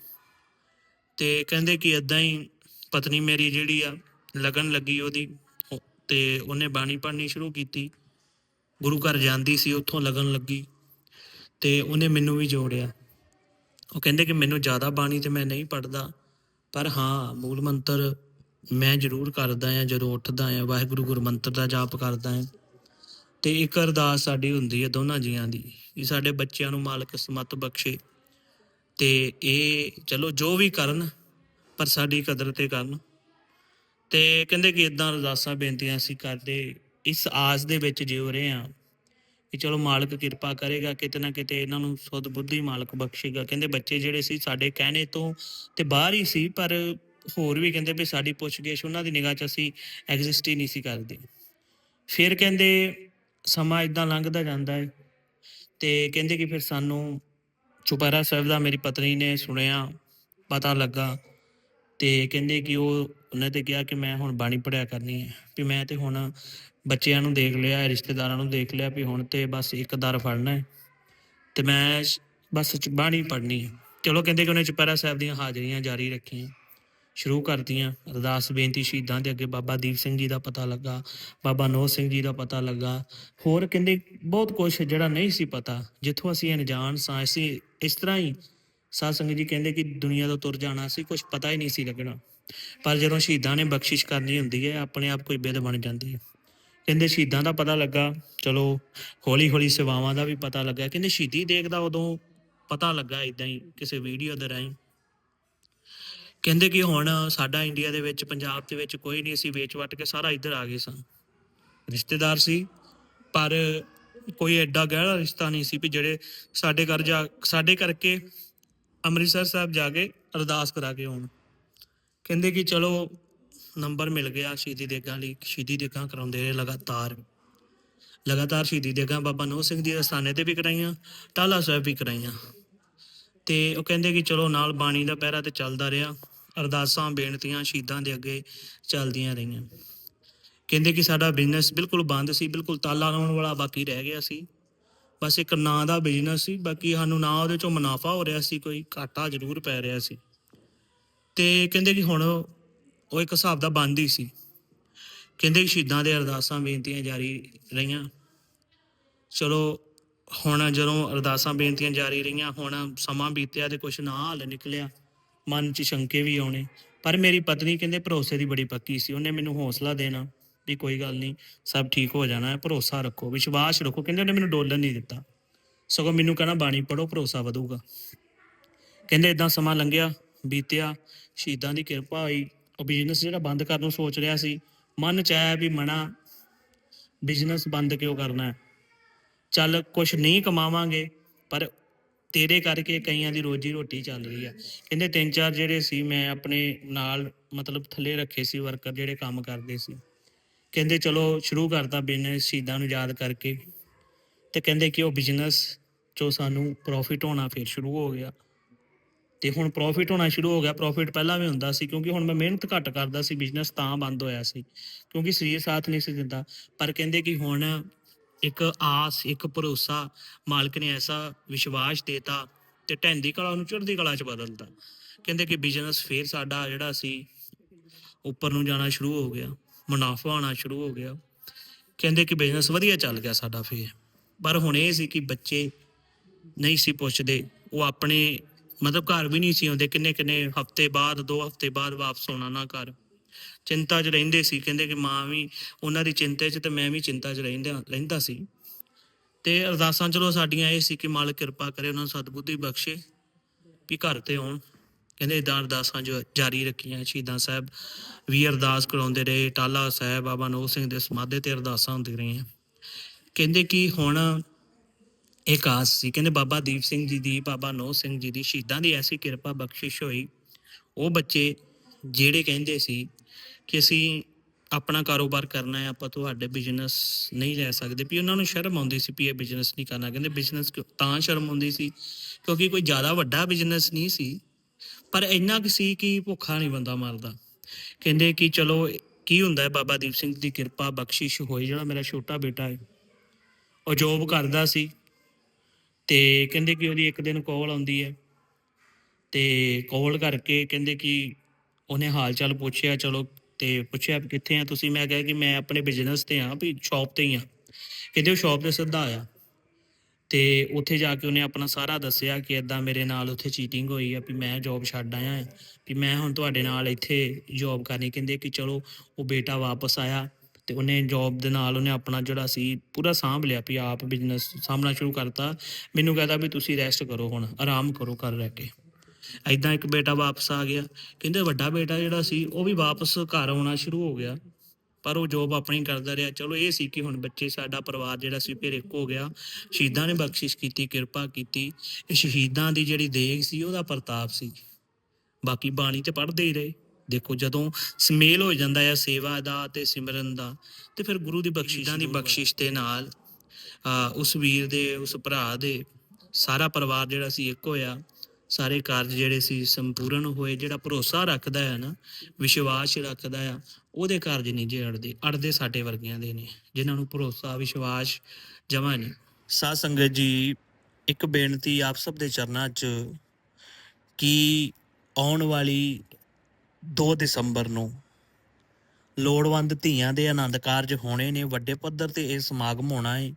ਤੇ ਕਹਿੰਦੇ ਕਿ ਇਦਾਂ ਹੀ ਪਤਨੀ ਮੇਰੀ ਜਿਹੜੀ ਆ, ਲਗਨ ਲੱਗੀ ਉਹਦੀ ਉਹ- ਤੇ ਉਹਨੇ ਬਾਣੀ ਪੜ੍ਹਨੀ ਸ਼ੁਰੂ ਕੀਤੀ। ਗੁਰੂ ਘਰ ਜਾਂਦੀ ਸੀ, ਉੱਥੋਂ ਲਗਨ ਲੱਗੀ ਤੇ ਉਹਨੇ ਮੈਨੂੰ ਵੀ ਜੋੜਿਆ। ਉਹ ਕਹਿੰਦੇ ਕਿ ਮੈਨੂੰ ਜ਼ਿਆਦਾ ਬਾਣੀ ਤੇ ਮੈਂ ਨਹੀਂ ਪੜਦਾ ਪਰ ਹਾਂ, ਮੂਲ ਮੰਤਰ ਮੈਂ ਜ਼ਰੂਰ ਕਰਦਾ ਆ ਜਦੋਂ ਉੱਠਦਾ ਆ ਵਾਹਿਗੁਰੂ ਗੁਰੂ ਮੰਤਰ ਦਾ ਜਾਪ ਕਰਦਾ ਹਾਂ। ਤੇ ਇੱਕ ਅਰਦਾਸ ਸਾਡੀ ਹੁੰਦੀ ਹੈ ਦੋਨਾਂ ਜੀਆਂ ਦੀ ਕਿ ਸਾਡੇ ਬੱਚਿਆਂ ਨੂੰ ਮਾਲਕ ਸਮਤ ਬਖਸ਼ੇ। ਤੇ ਇਹ ਚਲੋ ਜੋ ਵੀ ਕਰਨ, ਪਰ ਸਾਡੀ ਕਦਰ ਤੇ ਕਰਨ। ਤੇ ਕਹਿੰਦੇ ਕਿ ਇਦਾਂ ਅਰਦਾਸਾਂ, ਬੇਨਤੀਆਂ ਅਸੀਂ ਕਰਦੇ, ਇਸ ਆਸ ਦੇ ਵਿੱਚ ਜਿਉ ਰਹੇ ਹਾਂ ਕਿ ਚਲੋ ਮਾਲਕ ਕਿਰਪਾ ਕਰੇਗਾ, ਕਿਤੇ ਨਾ ਕਿਤੇ ਇਹਨਾਂ ਨੂੰ ਸੁਧ ਬੁੱਧੀ ਮਾਲਕ ਬਖਸ਼ੇਗਾ। ਕਹਿੰਦੇ ਬੱਚੇ ਜਿਹੜੇ ਸੀ ਸਾਡੇ ਕਹਿਣੇ ਤੋਂ ਤੇ ਬਾਹਰ ਹੀ ਸੀ, ਪਰ ਹੋਰ ਵੀ ਕਹਿੰਦੇ ਵੀ ਸਾਡੀ ਪੁੱਛਗਿੱਛ ਉਹਨਾਂ ਦੀ ਨਿਗਾਹ 'ਚ ਅਸੀਂ ਐਗਜ਼ਿਸਟ ਹੀ ਨਹੀਂ ਸੀ ਕਰਦੇ। ਫਿਰ ਕਹਿੰਦੇ ਸਮਾਂ ਇਦਾਂ ਲੰਘਦਾ ਜਾਂਦਾ ਹੈ ਤੇ ਕਹਿੰਦੇ ਕਿ ਫਿਰ ਸਾਨੂੰ ਚੁਪਹਿਰਾ ਸਾਹਿਬ ਦਾ ਮੇਰੀ ਪਤਨੀ ਨੇ ਸੁਣਿਆ, ਪਤਾ ਲੱਗਾ ਤੇ ਕਹਿੰਦੇ ਕਿ ਉਹ ਉਹਨੇ ਤੇ ਕਿਹਾ ਕਿ ਮੈਂ ਹੁਣ ਬਾਣੀ ਪੜਿਆ ਕਰਨੀ ਹੈ, ਵੀ ਮੈਂ ਤੇ ਹੁਣ ਬੱਚਿਆਂ ਨੂੰ ਦੇਖ ਲਿਆ, ਰਿਸ਼ਤੇਦਾਰਾਂ ਨੂੰ ਦੇਖ ਲਿਆ ਵੀ ਹੁਣ ਤੇ ਬਸ ਇੱਕ ਦਰ ਫੜਨਾ ਹੈ ਤੇ ਮੈਂ ਬਸ ਬਾਣੀ ਪੜਨੀ ਹੈ। ਚਲੋ ਕਹਿੰਦੇ ਕਿ ਉਹਨੇ ਚੁਪਹਿਰਾ ਸਾਹਿਬ ਦੀਆਂ ਹਾਜ਼ਰੀਆਂ ਜਾਰੀ ਰੱਖੀਆਂ। ਸ਼ੁਰੂ ਕਰਤੀਆਂ ਅਰਦਾਸ, ਬੇਨਤੀ ਸ਼ਹੀਦਾਂ ਦੇ ਅੱਗੇ ਬਾਬਾ ਦੀਪ ਸਿੰਘ ਜੀ ਦਾ ਪਤਾ ਲੱਗਾ, ਬਾਬਾ ਨੋਹ ਸਿੰਘ ਜੀ ਦਾ ਪਤਾ ਲੱਗਾ। ਹੋਰ ਕਹਿੰਦੇ ਬਹੁਤ ਕੁਝ ਜਿਹੜਾ ਨਹੀਂ ਸੀ ਪਤਾ। ਜਿੱਥੋਂ ਅਸੀਂ ਅਣਜਾਣ ਸਾਂ, ਅਸੀਂ ਇਸ ਤਰ੍ਹਾਂ ਹੀ ਸਾਧ ਸੰਗਤ ਜੀ ਕਹਿੰਦੇ ਕਿ ਦੁਨੀਆ ਤੋਂ ਤੁਰ ਜਾਣਾ ਸੀ ਕੁਝ ਪਤਾ ਹੀ ਨਹੀਂ ਸੀ ਲੱਗਣਾ। ਪਰ ਜਦੋਂ ਸ਼ਹੀਦਾਂ ਨੇ ਬਖਸ਼ਿਸ਼ ਕਰਨੀ ਹੁੰਦੀ ਹੈ, ਆਪਣੇ ਆਪ ਕੋਈ ਬਿੱਲ ਬਣ ਜਾਂਦੀ ਹੈ। ਕਹਿੰਦੇ ਸ਼ਹੀਦਾਂ ਦਾ ਪਤਾ ਲੱਗਾ, ਚਲੋ ਹੌਲੀ ਹੌਲੀ ਸੇਵਾਵਾਂ ਦਾ ਵੀ ਪਤਾ ਲੱਗਾ। ਕਹਿੰਦੇ ਸ਼ਹੀਦੀ ਦੇਖਦਾ ਉਦੋਂ ਪਤਾ ਲੱਗਾ ਇਦਾਂ ਹੀ ਕਿਸੇ ਵੀਡੀਓ ਦੇ ਰਾਹੀਂ। ਕਹਿੰਦੇ ਕਿ ਹੁਣ ਸਾਡਾ ਇੰਡੀਆ ਦੇ ਵਿੱਚ, ਪੰਜਾਬ ਦੇ ਵਿੱਚ ਕੋਈ ਨਹੀਂ, ਅਸੀਂ ਵੇਚ ਵਟ ਕੇ ਸਾਰਾ ਇੱਧਰ ਆ ਗਏ ਸਾਂ। ਰਿਸ਼ਤੇਦਾਰ ਸੀ, ਪਰ ਕੋਈ ਐਡਾ ਗਹਿਰਾ ਰਿਸ਼ਤਾ ਨਹੀਂ ਸੀ ਵੀ ਜਿਹੜੇ ਸਾਡੇ ਘਰ ਜਾ, ਸਾਡੇ ਕਰਕੇ ਅੰਮ੍ਰਿਤਸਰ ਸਾਹਿਬ ਜਾ ਕੇ ਅਰਦਾਸ ਕਰਾ ਕੇ ਆਉਣ। ਕਹਿੰਦੇ ਕਿ ਚਲੋ ਨੰਬਰ ਮਿਲ ਗਿਆ ਸ਼ਹੀਦੀ ਦੇਗਾਂ ਲਈ, ਸ਼ਹੀਦੀ ਦੇਗਾਂ ਕਰਾਉਂਦੇ ਰਹੇ ਲਗਾਤਾਰ। ਲਗਾਤਾਰ ਸ਼ਹੀਦੀ ਦੇਗਾਂ ਬਾਬਾ ਨੋਹ ਸਿੰਘ ਜੀ ਦੇ ਸਥਾਨੇ ਤੇ ਵੀ ਕਰਾਈਆਂ ਟਾਲਾ ਸਾਹਿਬ ਵੀ ਕਰਾਈਆਂ। ਤੇ ਉਹ ਕਹਿੰਦੇ ਕਿ ਚਲੋ ਨਾਲ ਬਾਣੀ ਦਾ ਪਹਿਰਾ ਤੇ ਚੱਲਦਾ ਰਿਹਾ। ਅਰਦਾਸਾਂ, ਬੇਨਤੀਆਂ ਸ਼ਹੀਦਾਂ ਦੇ ਅੱਗੇ ਚੱਲਦੀਆਂ ਰਹੀਆਂ। ਕਹਿੰਦੇ ਕਿ ਸਾਡਾ ਬਿਜ਼ਨਸ ਬਿਲਕੁਲ ਬੰਦ ਸੀ, ਬਿਲਕੁਲ ਤਾਲਾ ਲਾਉਣ ਵਾਲਾ ਬਾਕੀ ਰਹਿ ਗਿਆ ਸੀ। ਬਸ ਇੱਕ ਨਾਂ ਦਾ ਬਿਜ਼ਨਸ ਸੀ, ਬਾਕੀ ਸਾਨੂੰ ਨਾ ਉਹਦੇ ਚੋਂ ਮੁਨਾਫਾ ਹੋ ਰਿਹਾ ਸੀ, ਕੋਈ ਘਾਟਾ ਜ਼ਰੂਰ ਪੈ ਰਿਹਾ ਸੀ। ਤੇ ਕਹਿੰਦੇ ਕਿ ਹੁਣ ਉਹ ਇੱਕ ਹਿਸਾਬ ਦਾ ਬੰਦ ਹੀ ਸੀ। ਕਹਿੰਦੇ ਸ਼ਹੀਦਾਂ ਦੇ ਅਰਦਾਸਾਂ, ਬੇਨਤੀਆਂ ਜਾਰੀ ਰਹੀਆਂ। ਚਲੋ, ਹੁਣ ਜਦੋਂ ਅਰਦਾਸਾਂ, ਬੇਨਤੀਆਂ ਜਾਰੀ ਰਹੀਆਂ, ਹੁਣ ਸਮਾਂ ਬੀਤਿਆ ਤੇ ਕੁਛ ਨਾ ਹੱਲ ਨਿਕਲਿਆ। ਮਨ 'ਚ ਸ਼ੰਕੇ ਵੀ ਆਉਣੇ। ਪਰ ਮੇਰੀ ਪਤਨੀ ਕਹਿੰਦੇ ਭਰੋਸੇ ਦੀ ਬੜੀ ਪੱਕੀ ਸੀ। ਉਹਨੇ ਮੈਨੂੰ ਹੌਸਲਾ ਦੇਣਾ ਵੀ ਕੋਈ ਗੱਲ ਨਹੀਂ, ਸਭ ਠੀਕ ਹੋ ਜਾਣਾ ਹੈ ਭਰੋਸਾ ਰੱਖੋ, ਵਿਸ਼ਵਾਸ ਰੱਖੋ। ਕਹਿੰਦੇ ਉਹਨੇ ਮੈਨੂੰ ਡੋਲਣ ਨਹੀਂ ਦਿੱਤਾ। ਸਗੋਂ ਮੈਨੂੰ ਕਹਿਣਾ ਬਾਣੀ ਪੜੋ ਭਰੋਸਾ ਵਧੂਗਾ। ਕਹਿੰਦੇ ਇਦਾਂ ਸਮਾਂ ਲੰਘਿਆ, ਬੀਤਿਆ, ਸ਼ਹੀਦਾਂ ਦੀ ਕਿਰਪਾ ਹੋਈ ਉਹ ਬਿਜ਼ਨਸ ਜਿਹੜਾ ਬੰਦ ਕਰਨ ਨੂੰ ਸੋਚ ਰਿਹਾ ਸੀ, ਮਨ ਚ ਆਇਆ ਵੀ ਮਣਾ ਬਿਜ਼ਨਸ ਬੰਦ ਕਿਉਂ ਕਰਨਾ ਹੈ? ਚੱਲ ਕੁਝ ਨਹੀਂ ਕਮਾਵਾਂਗੇ, ਪਰ ਤੇਰੇ ਕਰਕੇ ਕਈਆਂ ਦੀ ਰੋਜੀ ਰੋਟੀ ਚੱਲ ਰਹੀ ਆ। ਕਹਿੰਦੇ ਤਿੰਨ ਚਾਰ ਜਿਹੜੇ ਸੀ, ਮੈਂ ਆਪਣੇ ਨਾਲ ਮਤਲਬ ਥੱਲੇ ਰੱਖੇ ਸੀ ਵਰਕਰ ਜਿਹੜੇ ਕੰਮ ਕਰਦੇ ਸੀ। ਕਹਿੰਦੇ ਚਲੋ ਸ਼ੁਰੂ ਕਰਤਾ ਬਿਜ਼ਨਸ ਸ਼ਹੀਦਾਂ ਨੂੰ ਯਾਦ ਕਰਕੇ। ਤੇ ਕਹਿੰਦੇ ਕਿ ਉਹ ਬਿਜ਼ਨਸ ਚੋਂ ਸਾਨੂੰ ਪ੍ਰੋਫਿਟ ਹੋਣਾ ਫਿਰ ਸ਼ੁਰੂ ਹੋ ਗਿਆ। ਤੇ ਹੁਣ ਪ੍ਰੋਫਿਟ ਹੋਣਾ ਸ਼ੁਰੂ ਹੋ ਗਿਆ। ਪ੍ਰੋਫਿਟ ਪਹਿਲਾਂ ਵੀ ਹੁੰਦਾ ਸੀ, ਕਿਉਂਕਿ ਹੁਣ ਮੈਂ ਮਿਹਨਤ ਘੱਟ ਕਰਦਾ ਸੀ ਬਿਜ਼ਨਸ ਤਾਂ ਬੰਦ ਹੋਇਆ ਸੀ। ਕਿਉਂਕਿ ਸਰੀਰ ਸਾਥ ਨਹੀਂ ਸੀ ਦਿੰਦਾ। ਪਰ ਕਹਿੰਦੇ ਕਿ ਹੁਣ ਇੱਕ ਆਸ, ਇੱਕ ਭਰੋਸਾ, ਮਾਲਕ ਨੇ ਐਸਾ ਵਿਸ਼ਵਾਸ ਦੇਤਾ ਤੇ ਢੈਂਦੀ ਕਲਾ ਨੂੰ ਚੜ੍ਹਦੀ ਕਲਾ ਚ ਬਦਲਤਾ ਕਹਿੰਦੇ ਕਿ ਬਿਜ਼ਨਸ ਫੇਰ ਸਾਡਾ ਜਿਹੜਾ ਸੀ, ਉੱਪਰ ਨੂੰ ਜਾਣਾ ਸ਼ੁਰੂ ਹੋ ਗਿਆ, ਮੁਨਾਫਾ ਆਉਣਾ ਸ਼ੁਰੂ ਹੋ ਗਿਆ। ਕਹਿੰਦੇ ਕਿ ਬਿਜ਼ਨਸ ਵਧੀਆ ਚੱਲ ਗਿਆ ਸਾਡਾ ਫੇਰ। ਪਰ ਹੁਣ ਇਹ ਸੀ ਕਿ ਬੱਚੇ ਨਹੀਂ ਸੀ ਪੁੱਛਦੇ। ਉਹ ਆਪਣੇ ਮਤਲਬ ਘਰ ਵੀ ਨਹੀਂ ਸੀ ਆਉਂਦੇ। ਕਿੰਨੇ ਕਿੰਨੇ ਹਫ਼ਤੇ ਬਾਅਦ, ਦੋ ਹਫ਼ਤੇ ਬਾਅਦ ਵਾਪਸ ਆਉਣਾ ਨਾ ਘਰ। ਚਿੰਤਾ 'ਚ ਰਹਿੰਦੇ ਸੀ, ਕਹਿੰਦੇ ਕਿ ਮਾਂ ਵੀ ਉਹਨਾਂ ਦੀ ਚਿੰਤਾ 'ਚ ਤੇ ਮੈਂ ਵੀ ਚਿੰਤਾ 'ਚ ਰਹਿੰਦਾ ਰਹਿੰਦਾ ਸੀ। ਤੇ ਅਰਦਾਸਾਂ ਚਲੋ ਸਾਡੀਆਂ ਇਹ ਸੀ ਕਿ ਮਾਲਕ ਕਿਰਪਾ ਕਰੇ ਉਹਨਾਂ ਨੂੰ ਸਤਬੁੱਧੀ ਬਖਸ਼ੇ, ਵੀ ਘਰ ਤੇ ਆਉਣ। ਕਹਿੰਦੇ ਇਦਾਂ ਅਰਦਾਸਾਂ ਜੋ ਜਾਰੀ ਰੱਖੀਆਂ ਸ਼ਹੀਦਾਂ ਸਾਹਿਬ, ਵੀ ਅਰਦਾਸ ਕਰਾਉਂਦੇ ਰਹੇ, ਟਾਲਾ ਸਾਹਿਬ, ਬਾਬਾ ਨੋਹ ਸਿੰਘ ਦੇ ਸਮਾਧੇ ਤੇ ਅਰਦਾਸਾਂ ਹੁੰਦੀਆਂ ਰਹੀਆਂ। ਕਹਿੰਦੇ ਕਿ ਹੁਣ ਇੱਕ ਆਸ ਸੀ, ਕਹਿੰਦੇ ਬਾਬਾ ਦੀਪ ਸਿੰਘ ਜੀ ਦੀ, ਬਾਬਾ ਨੋਹ ਸਿੰਘ ਜੀ ਦੀ ਸ਼ਹੀਦਾਂ ਦੀ ਐਸੀ ਕਿਰਪਾ ਬਖਸ਼ਿਸ਼ ਹੋਈ। ਉਹ ਬੱਚੇ ਜਿਹੜੇ ਕਹਿੰਦੇ ਸੀ ਕਿ ਅਸੀਂ ਆਪਣਾ ਕਾਰੋਬਾਰ ਕਰਨਾ ਹੈ, ਆਪਾਂ ਤੁਹਾਡੇ ਬਿਜ਼ਨਸ ਨਹੀਂ ਲੈ ਸਕਦੇ। ਵੀ ਉਹਨਾਂ ਨੂੰ ਸ਼ਰਮ ਆਉਂਦੀ ਸੀ ਵੀ ਇਹ ਬਿਜ਼ਨਸ ਨਹੀਂ ਕਰਨਾ। ਕਹਿੰਦੇ ਬਿਜ਼ਨਸ ਤਾਂ ਸ਼ਰਮ ਆਉਂਦੀ ਸੀ, ਕਿਉਂਕਿ ਕੋਈ ਜ਼ਿਆਦਾ ਵੱਡਾ ਬਿਜ਼ਨਸ ਨਹੀਂ ਸੀ। ਪਰ ਇੰਨਾ ਕੁ ਸੀ ਕਿ ਭੁੱਖਾ ਨਹੀਂ ਬੰਦਾ ਮਰਦਾ। ਕਹਿੰਦੇ ਕਿ ਚਲੋ, ਕੀ ਹੁੰਦਾ ਹੈ, ਬਾਬਾ ਦੀਪ ਸਿੰਘ ਦੀ ਕਿਰਪਾ, ਬਖਸ਼ਿਸ਼ ਹੋਈ ਜਿਹੜਾ ਮੇਰਾ ਛੋਟਾ ਬੇਟਾ ਹੈ, ਉਹ ਜੋਬ ਕਰਦਾ ਸੀ। ਤੇ ਕਹਿੰਦੇ ਕਿ ਉਹਦੀ ਇੱਕ ਦਿਨ ਕਾਲ ਆਉਂਦੀ ਹੈ। ਤੇ ਕਾਲ ਕਰਕੇ ਕਹਿੰਦੇ ਕਿ ਉਹਨੇ ਹਾਲ ਚਾਲ ਪੁੱਛਿਆ, ਚਲੋ ਤੇ ਪੁੱਛਿਆ ਕਿੱਥੇ ਆ? ਤੁਸੀਂ, ਮੈਂ ਕਿਹਾ ਕਿ ਮੈਂ ਆਪਣੇ ਬਿਜ਼ਨਸ ਤੇ ਆ ਵੀ ਸ਼ਾਪ ਤੇ ਹੀ ਆ ਕਹਿੰਦੇ ਉਹ ਸ਼ਾਪ ਤੇ ਸਿੱਧਾ ਆਇਆ ਤੇ ਉੱਥੇ ਜਾ ਕੇ ਉਹਨੇ ਆਪਣਾ ਸਾਰਾ ਦੱਸਿਆ ਕਿ ਇਦਾਂ ਮੇਰੇ ਨਾਲ ਉੱਥੇ ਚੀਟਿੰਗ ਹੋਈ ਆ, ਵੀ ਮੈਂ ਜੌਬ ਛੱਡ ਆਇਆ ਵੀ ਮੈਂ ਹੁਣ ਤੁਹਾਡੇ ਨਾਲ ਇੱਥੇ ਜੌਬ ਕਰਨੀ। ਕਹਿੰਦੇ ਕਿ ਚਲੋ, ਉਹ ਬੇਟਾ ਵਾਪਸ ਆਇਆ ਤੇ ਉਹਨੇ ਜੌਬ ਦੇ ਨਾਲ ਉਹਨੇ ਆਪਣਾ ਜਿਹੜਾ ਸੀ, ਪੂਰਾ ਸਾਂਭ ਲਿਆ ਵੀ ਆਪ ਬਿਜ਼ਨਸ ਸਾਂਭਣਾ ਸ਼ੁਰੂ ਕਰਤਾ। ਮੈਨੂੰ ਕਹਦਾ ਵੀ ਤੁਸੀਂ ਰੈਸਟ ਕਰੋ ਹੁਣ, ਆਰਾਮ ਕਰੋ ਘਰ ਰਹਿ ਕੇ। ਐਦਾਂ ਇੱਕ ਬੇਟਾ ਵਾਪਸ ਆ ਗਿਆ। ਕਹਿੰਦੇ ਵੱਡਾ ਬੇਟਾ ਜਿਹੜਾ ਸੀ, ਉਹ ਵੀ ਵਾਪਸ ਘਰ ਆਉਣਾ ਸ਼ੁਰੂ ਹੋ ਗਿਆ। ਪਰ ਉਹ ਜੋਬ ਆਪਣੀ ਕਰਦਾ ਰਿਹਾ। ਚਲੋ ਇਹ ਸੀ ਕਿ ਹੁਣ ਬੱਚੇ ਸਾਡਾ ਪਰਿਵਾਰ ਜਿਹੜਾ ਸੀ ਫਿਰ ਇੱਕ ਹੋ ਗਿਆ। ਸ਼ਹੀਦਾਂ ਨੇ ਬਖਸ਼ਿਸ਼ ਕੀਤੀ, ਕਿਰਪਾ ਕੀਤੀ। ਇਹ ਸ਼ਹੀਦਾਂ ਦੀ ਜਿਹੜੀ ਦੇਗ ਸੀ, ਉਹਦਾ ਪ੍ਰਤਾਪ ਸੀ। ਬਾਕੀ ਬਾਣੀ ਤੇ ਪੜ੍ਹਦੇ ਹੀ ਰਹੇ। ਦੇਖੋ ਜਦੋਂ ਸਮੇਲ ਹੋ ਜਾਂਦਾ ਹੈ ਸੇਵਾ ਦਾ ਤੇ ਸਿਮਰਨ ਦਾ, ਤੇ ਫਿਰ ਗੁਰੂ ਦੀ ਬਖਸ਼ਿਸ਼ਾਂ ਦੀ ਬਖਸ਼ਿਸ਼ ਦੇ ਨਾਲ, ਆ, ਉਸ ਵੀਰ ਦੇ, ਉਸ ਭਰਾ ਦੇ ਸਾਰਾ ਪਰਿਵਾਰ ਜਿਹੜਾ ਸੀ, ਇੱਕ ਹੋਇਆ। ਸਾਰੇ ਕਾਰਜ ਜਿਹੜੇ ਸੀ ਸੰਪੂਰਨ ਹੋਏ, ਜਿਹੜਾ ਭਰੋਸਾ ਰੱਖਦਾ ਹੈ ਨਾ, ਵਿਸ਼ਵਾਸ ਰੱਖਦਾ ਆ ਉਹਦੇ ਕਾਰਜ ਨਹੀਂ ਜੇ ਅੜਦੇ ਅੜਦੇ ਸਾਡੇ ਵਰਗਿਆਂ ਦੇ ਨੇ, ਜਿਨ੍ਹਾਂ ਨੂੰ ਭਰੋਸਾ, ਵਿਸ਼ਵਾਸ ਜਮਾ ਨਹੀਂ। ਸਾਧ ਸੰਗਤ ਜੀ, ਇੱਕ ਬੇਨਤੀ ਆਪ ਸਭ ਦੇ ਚਰਨਾਂ 'ਚ ਕਿ ਆਉਣ ਵਾਲੀ 2 ਦਸੰਬਰ ਨੂੰ ਲੋੜਵੰਦ ਧੀਆਂ ਦੇ ਆਨੰਦ ਕਾਰਜ ਹੋਣੇ ਨੇ, ਵੱਡੇ ਪੱਧਰ ਤੇ ਇਹ ਸਮਾਗਮ ਹੋਣਾ ਹੈ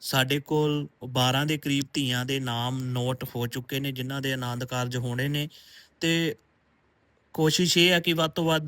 ਸਾਡੇ ਕੋਲ 12 ਦੇ ਕਰੀਬ ਧੀਆਂ ਦੇ ਨਾਮ ਨੋਟ ਹੋ ਚੁੱਕੇ ਨੇ, ਜਿਨ੍ਹਾਂ ਦੇ ਆਨੰਦ ਕਾਰਜ ਹੋਣੇ ਨੇ। ਤੇ ਕੋਸ਼ਿਸ਼ ਇਹ ਹੈ ਕਿ ਵੱਧ ਤੋਂ ਵੱਧ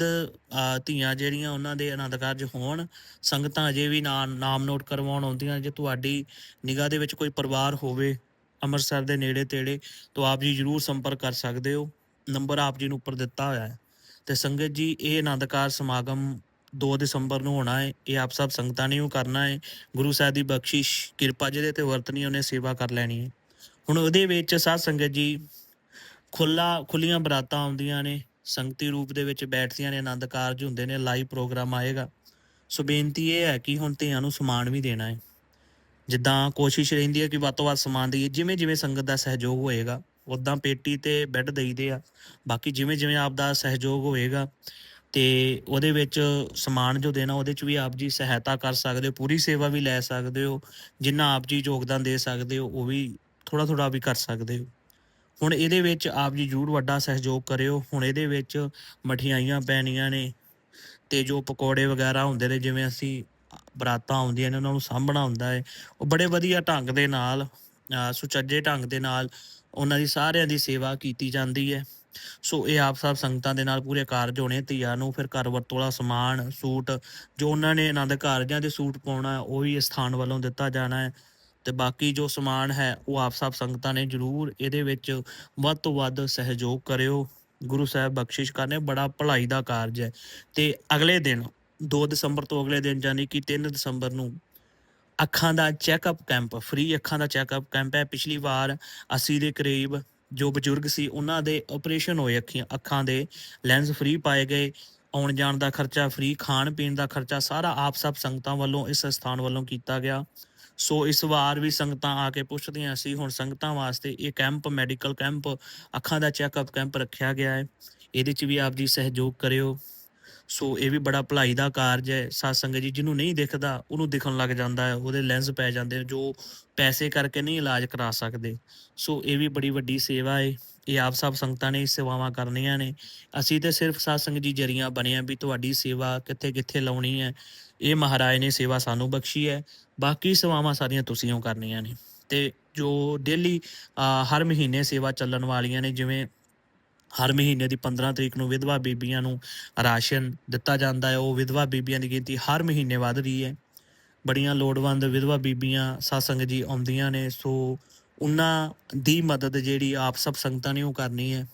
ਧੀਆਂ ਜਿਹੜੀਆਂ ਉਹਨਾਂ ਦੇ ਆਨੰਦ ਕਾਰਜ ਹੋਣ, ਸੰਗਤਾਂ ਅਜੇ ਵੀ ਨਾਂ- ਨਾਮ ਨੋਟ ਕਰਵਾਉਣ ਆਉਂਦੀਆਂ ਜੇ ਤੁਹਾਡੀ ਨਿਗਾਹ ਦੇ ਵਿੱਚ ਕੋਈ ਪਰਿਵਾਰ ਹੋਵੇ ਅੰਮ੍ਰਿਤਸਰ ਦੇ ਨੇੜੇ ਤੇੜੇ, ਤਾਂ ਆਪ ਜੀ ਜਰੂਰ ਸੰਪਰਕ ਕਰ ਸਕਦੇ ਹੋ। ਨੰਬਰ ਆਪ ਜੀ ਨੂੰ ਉੱਪਰ ਦਿੱਤਾ ਹੋਇਆ ਹੈ। ਤੇ ਸੰਗਤ ਜੀ, ਇਹ ਆਨੰਦ ਕਾਰਜ ਸਮਾਗਮ 2 ਦਸੰਬਰ ਨੂੰ ਹੋਣਾ ਹੈ ਇਹ ਆਪ ਸਭ ਸੰਗਤਾਂ ਨੇ ਉਹ ਕਰਨਾ ਹੈ ਗੁਰੂ ਸਾਹਿਬ ਦੀ ਬਖਸ਼ਿਸ਼, ਕਿਰਪਾ ਜਿਹਦੇ ਤੇ ਵਰਤਣੀ ਉਹਨੇ ਸੇਵਾ ਕਰ ਲੈਣੀ ਹੈ ਹੁਣ ਉਹਦੇ ਵਿੱਚ ਸਾਧ ਸੰਗਤ ਜੀ ਖੁੱਲਾ, ਖੁੱਲੀਆਂ ਬਰਾਤਾਂ ਆਉਂਦੀਆਂ ਨੇ, ਸੰਗਤੀ ਰੂਪ ਦੇ ਵਿੱਚ ਬੈਠਦੀਆਂ ਨੇ, ਆਨੰਦ ਕਾਰਜ ਹੁੰਦੇ ਨੇ, ਲਾਈਵ ਪ੍ਰੋਗਰਾਮ ਆਏਗਾ। ਸੋ ਬੇਨਤੀ ਇਹ ਹੈ ਕਿ ਹੁਣ ਧੀਆਂ ਨੂੰ ਸਮਾਨ ਵੀ ਦੇਣਾ ਹੈ ਜਿੱਦਾਂ ਕੋਸ਼ਿਸ਼ ਰਹਿੰਦੀ ਹੈ ਕਿ ਵੱਧ ਤੋਂ ਵੱਧ ਸਮਾਨ ਦੇਈਏ ਜਿਵੇਂ ਜਿਵੇਂ ਸੰਗਤ ਦਾ ਸਹਿਯੋਗ ਹੋਏਗਾ ਉਦਾਂ ਪੇਟੀ ਤੇ ਬੈੱਡ ਦੇਈਦੇ ਆ। ਬਾਕੀ ਜਿਵੇਂ ਜਿਵੇਂ ਆਪ ਦਾ ਸਹਿਯੋਗ ਹੋਏਗਾ ਤੇ ਉਹਦੇ ਵਿੱਚ ਸਮਾਨ ਜੋ ਦੇਣਾ, ਉਹਦੇ ਚ ਵੀ ਆਪ ਜੀ ਸਹਾਇਤਾ ਕਰ ਸਕਦੇ ਹੋ, ਪੂਰੀ ਸੇਵਾ ਵੀ ਲੈ ਸਕਦੇ ਹੋ, ਜਿੰਨਾ ਆਪ ਜੀ ਯੋਗਦਾਨ ਦੇ ਸਕਦੇ ਹੋ, ਉਹ ਵੀ ਥੋੜਾ ਥੋੜਾ ਵੀ ਕਰ ਸਕਦੇ ਹੋ। ਹੁਣ ਇਹਦੇ ਵਿੱਚ ਆਪ ਜੀ ਜ਼ਰੂਰ ਵੱਡਾ ਸਹਿਯੋਗ ਕਰਿਓ। ਹੁਣ ਇਹਦੇ ਵਿੱਚ ਮਠਿਆਈਆਂ ਪੈਣੀਆਂ ਨੇ ਤੇ ਜੋ ਪਕੌੜੇ ਵਗੈਰਾ ਹੁੰਦੇ ਨੇ, ਜਿਵੇਂ ਅਸੀਂ ਬਰਾਤਾਂ ਆਉਂਦੀਆਂ ਨੇ, ਉਹਨਾਂ ਨੂੰ ਸਾਂਭਣਾ ਹੁੰਦਾ ਹੈ। ਉਹ ਬੜੇ ਵਧੀਆ ਢੰਗ ਦੇ ਨਾਲ ਸੁਚੱਜੇ ਢੰਗ ਦੇ ਨਾਲ ਉਹਨਾਂ ਦੀ ਸਾਰਿਆਂ ਦੀ ਸੇਵਾ ਕੀਤੀ ਜਾਂਦੀ ਹੈ। ਸੋ ਇਹ ਆਪ ਸਭ ਸੰਗਤਾਂ ਦੇ ਨਾਲ ਪੂਰੇ ਕਾਰਜ ਹੋਣੇ, ਧੀਆਂ ਨੂੰ ਫਿਰ ਘਰ ਵਰਤੋਂ ਸਮਾਨ, ਸੂਟ, ਜੋ ਉਹਨਾਂ ਨੇ ਆਨੰਦ ਕਾਰਜਾਂ ਦੇ ਸੂਟ ਪਾਉਣਾ, ਉਹ ਵੀ ਸਥਾਨ ਵੱਲੋਂ ਦਿੱਤਾ ਜਾਣਾ ਹੈ। ਤੇ ਬਾਕੀ ਜੋ ਸਮਾਨ ਹੈ, ਉਹ ਆਪ ਸਭ ਸੰਗਤਾਂ ਨੇ ਜਰੂਰ ਇਹਦੇ ਵਿੱਚ ਵੱਧ ਤੋਂ ਵੱਧ ਸਹਿਯੋਗ ਕਰਿਓ। ਗੁਰੂ ਸਾਹਿਬ ਬਖਸ਼ਿਸ਼ ਕਰਨੇ, ਬੜਾ ਭਲਾਈ ਦਾ ਕਾਰਜ ਹੈ। ਤੇ ਅਗਲੇ ਦਿਨ 2 ਦਸੰਬਰ ਤੋਂ ਅਗਲੇ ਦਿਨ, ਯਾਨੀ ਕਿ 3 ਦਸੰਬਰ ਨੂੰ ਅੱਖਾਂ ਦਾ ਚੈੱਕਅਪ ਕੈਂਪ, ਫ੍ਰੀ ਅੱਖਾਂ ਦਾ ਚੈੱਕਅਪ ਕੈਂਪ ਹੈ। ਪਿਛਲੀ ਵਾਰ 80 ਦੇ ਕਰੀਬ ਜੋ ਬਜ਼ੁਰਗ ਸੀ, ਉਹਨਾਂ ਦੇ ਆਪਰੇਸ਼ਨ ਹੋਏ ਅੱਖੀਆਂ, ਅੱਖਾਂ ਦੇ ਲੈਂਸ ਫ੍ਰੀ ਪਾਏ ਗਏ, ਆਉਣ ਜਾਣ ਦਾ ਖਰਚਾ ਫ੍ਰੀ ਖਾਣ ਪੀਣ ਦਾ ਖਰਚਾ ਸਾਰਾ ਆਪ ਸਭ ਸੰਗਤਾਂ ਵੱਲੋਂ ਇਸ ਸਥਾਨ ਵੱਲੋਂ ਕੀਤਾ ਗਿਆ। ਸੋ ਇਸ ਵਾਰ ਵੀ ਸੰਗਤਾਂ ਆ ਕੇ ਪੁੱਛਦੀਆਂ ਸੀ, ਹੁਣ ਸੰਗਤਾਂ ਵਾਸਤੇ ਇਹ ਕੈਂਪ ਮੈਡੀਕਲ ਕੈਂਪ ਅੱਖਾਂ ਦਾ ਚੈੱਕਅਪ ਕੈਂਪ ਰੱਖਿਆ ਗਿਆ ਹੈ। ਇਹਦੇ 'ਚ ਵੀ ਆਪ ਜੀ ਸਹਿਯੋਗ ਕਰਿਓ। ਸੋ ਇਹ ਵੀ ਬੜਾ ਭਲਾਈ ਦਾ ਕਾਰਜ ਹੈ। ਸਾਧ ਜੀ, ਜਿਹਨੂੰ ਨਹੀਂ ਦਿਖਦਾ, ਉਹਨੂੰ ਦਿਖਣ ਲੱਗ ਜਾਂਦਾ ਹੈ। ਉਹਦੇ ਲੈਂਸ ਪੈ ਜਾਂਦੇ ਜੋ ਪੈਸੇ ਕਰਕੇ ਨਹੀਂ ਇਲਾਜ ਕਰਾ ਸਕਦੇ। ਸੋ ਇਹ ਵੀ ਬੜੀ ਵੱਡੀ ਸੇਵਾ ਹੈ ਇਹ ਆਪ ਸਭ ਸੰਗਤਾਂ ਨੇ ਸੇਵਾਵਾਂ ਕਰਨੀਆਂ ਨੇ। ਅਸੀਂ ਤੇ ਸਿਰਫ ਸਾਧ ਜੀ ਜਰੀਆਂ ਬਣਿਆ ਵੀ ਤੁਹਾਡੀ ਸੇਵਾ ਕਿੱਥੇ ਕਿੱਥੇ ਲਾਉਣੀ ਹੈ। ਇਹ ਮਹਾਰਾਜ ਨੇ ਸੇਵਾ ਸਾਨੂੰ ਬਖਸ਼ੀ ਹੈ। ਬਾਕੀ ਸੇਵਾਵਾਂ ਸਾਰੀਆਂ ਤੁਸੀਂ ਉਹ ਕਰਨੀਆਂ ਨੇ। ਤੇ ਜੋ ਡੇਲੀ ਹਰ ਮਹੀਨੇ ਸੇਵਾ ਚੱਲਣ ਵਾਲੀਆਂ ਨੇ, ਜਿਵੇਂ ਹਰ ਮਹੀਨੇ ਦੀ 15 ਤਰੀਕ ਨੂੰ ਵਿਧਵਾ ਬੀਬੀਆਂ ਨੂੰ ਰਾਸ਼ਨ ਦਿੱਤਾ ਜਾਂਦਾ ਹੈ। ਉਹ ਵਿਧਵਾ ਬੀਬੀਆਂ ਦੀ ਗਿਣਤੀ ਹਰ ਮਹੀਨੇ ਵਧ ਰਹੀ ਹੈ। ਬੜੀਆਂ ਲੋੜਵੰਦ ਵਿਧਵਾ ਬੀਬੀਆਂ ਸਾਸੰਗ ਜੀ ਆਉਂਦੀਆਂ ਨੇ, ਸੋ ਉਹਨਾਂ ਦੀ ਮਦਦ ਜਿਹੜੀ ਆਪ ਸਭ ਸੰਗਤਾਂ ਨੇ ਉਹ ਕਰਨੀ ਹੈ।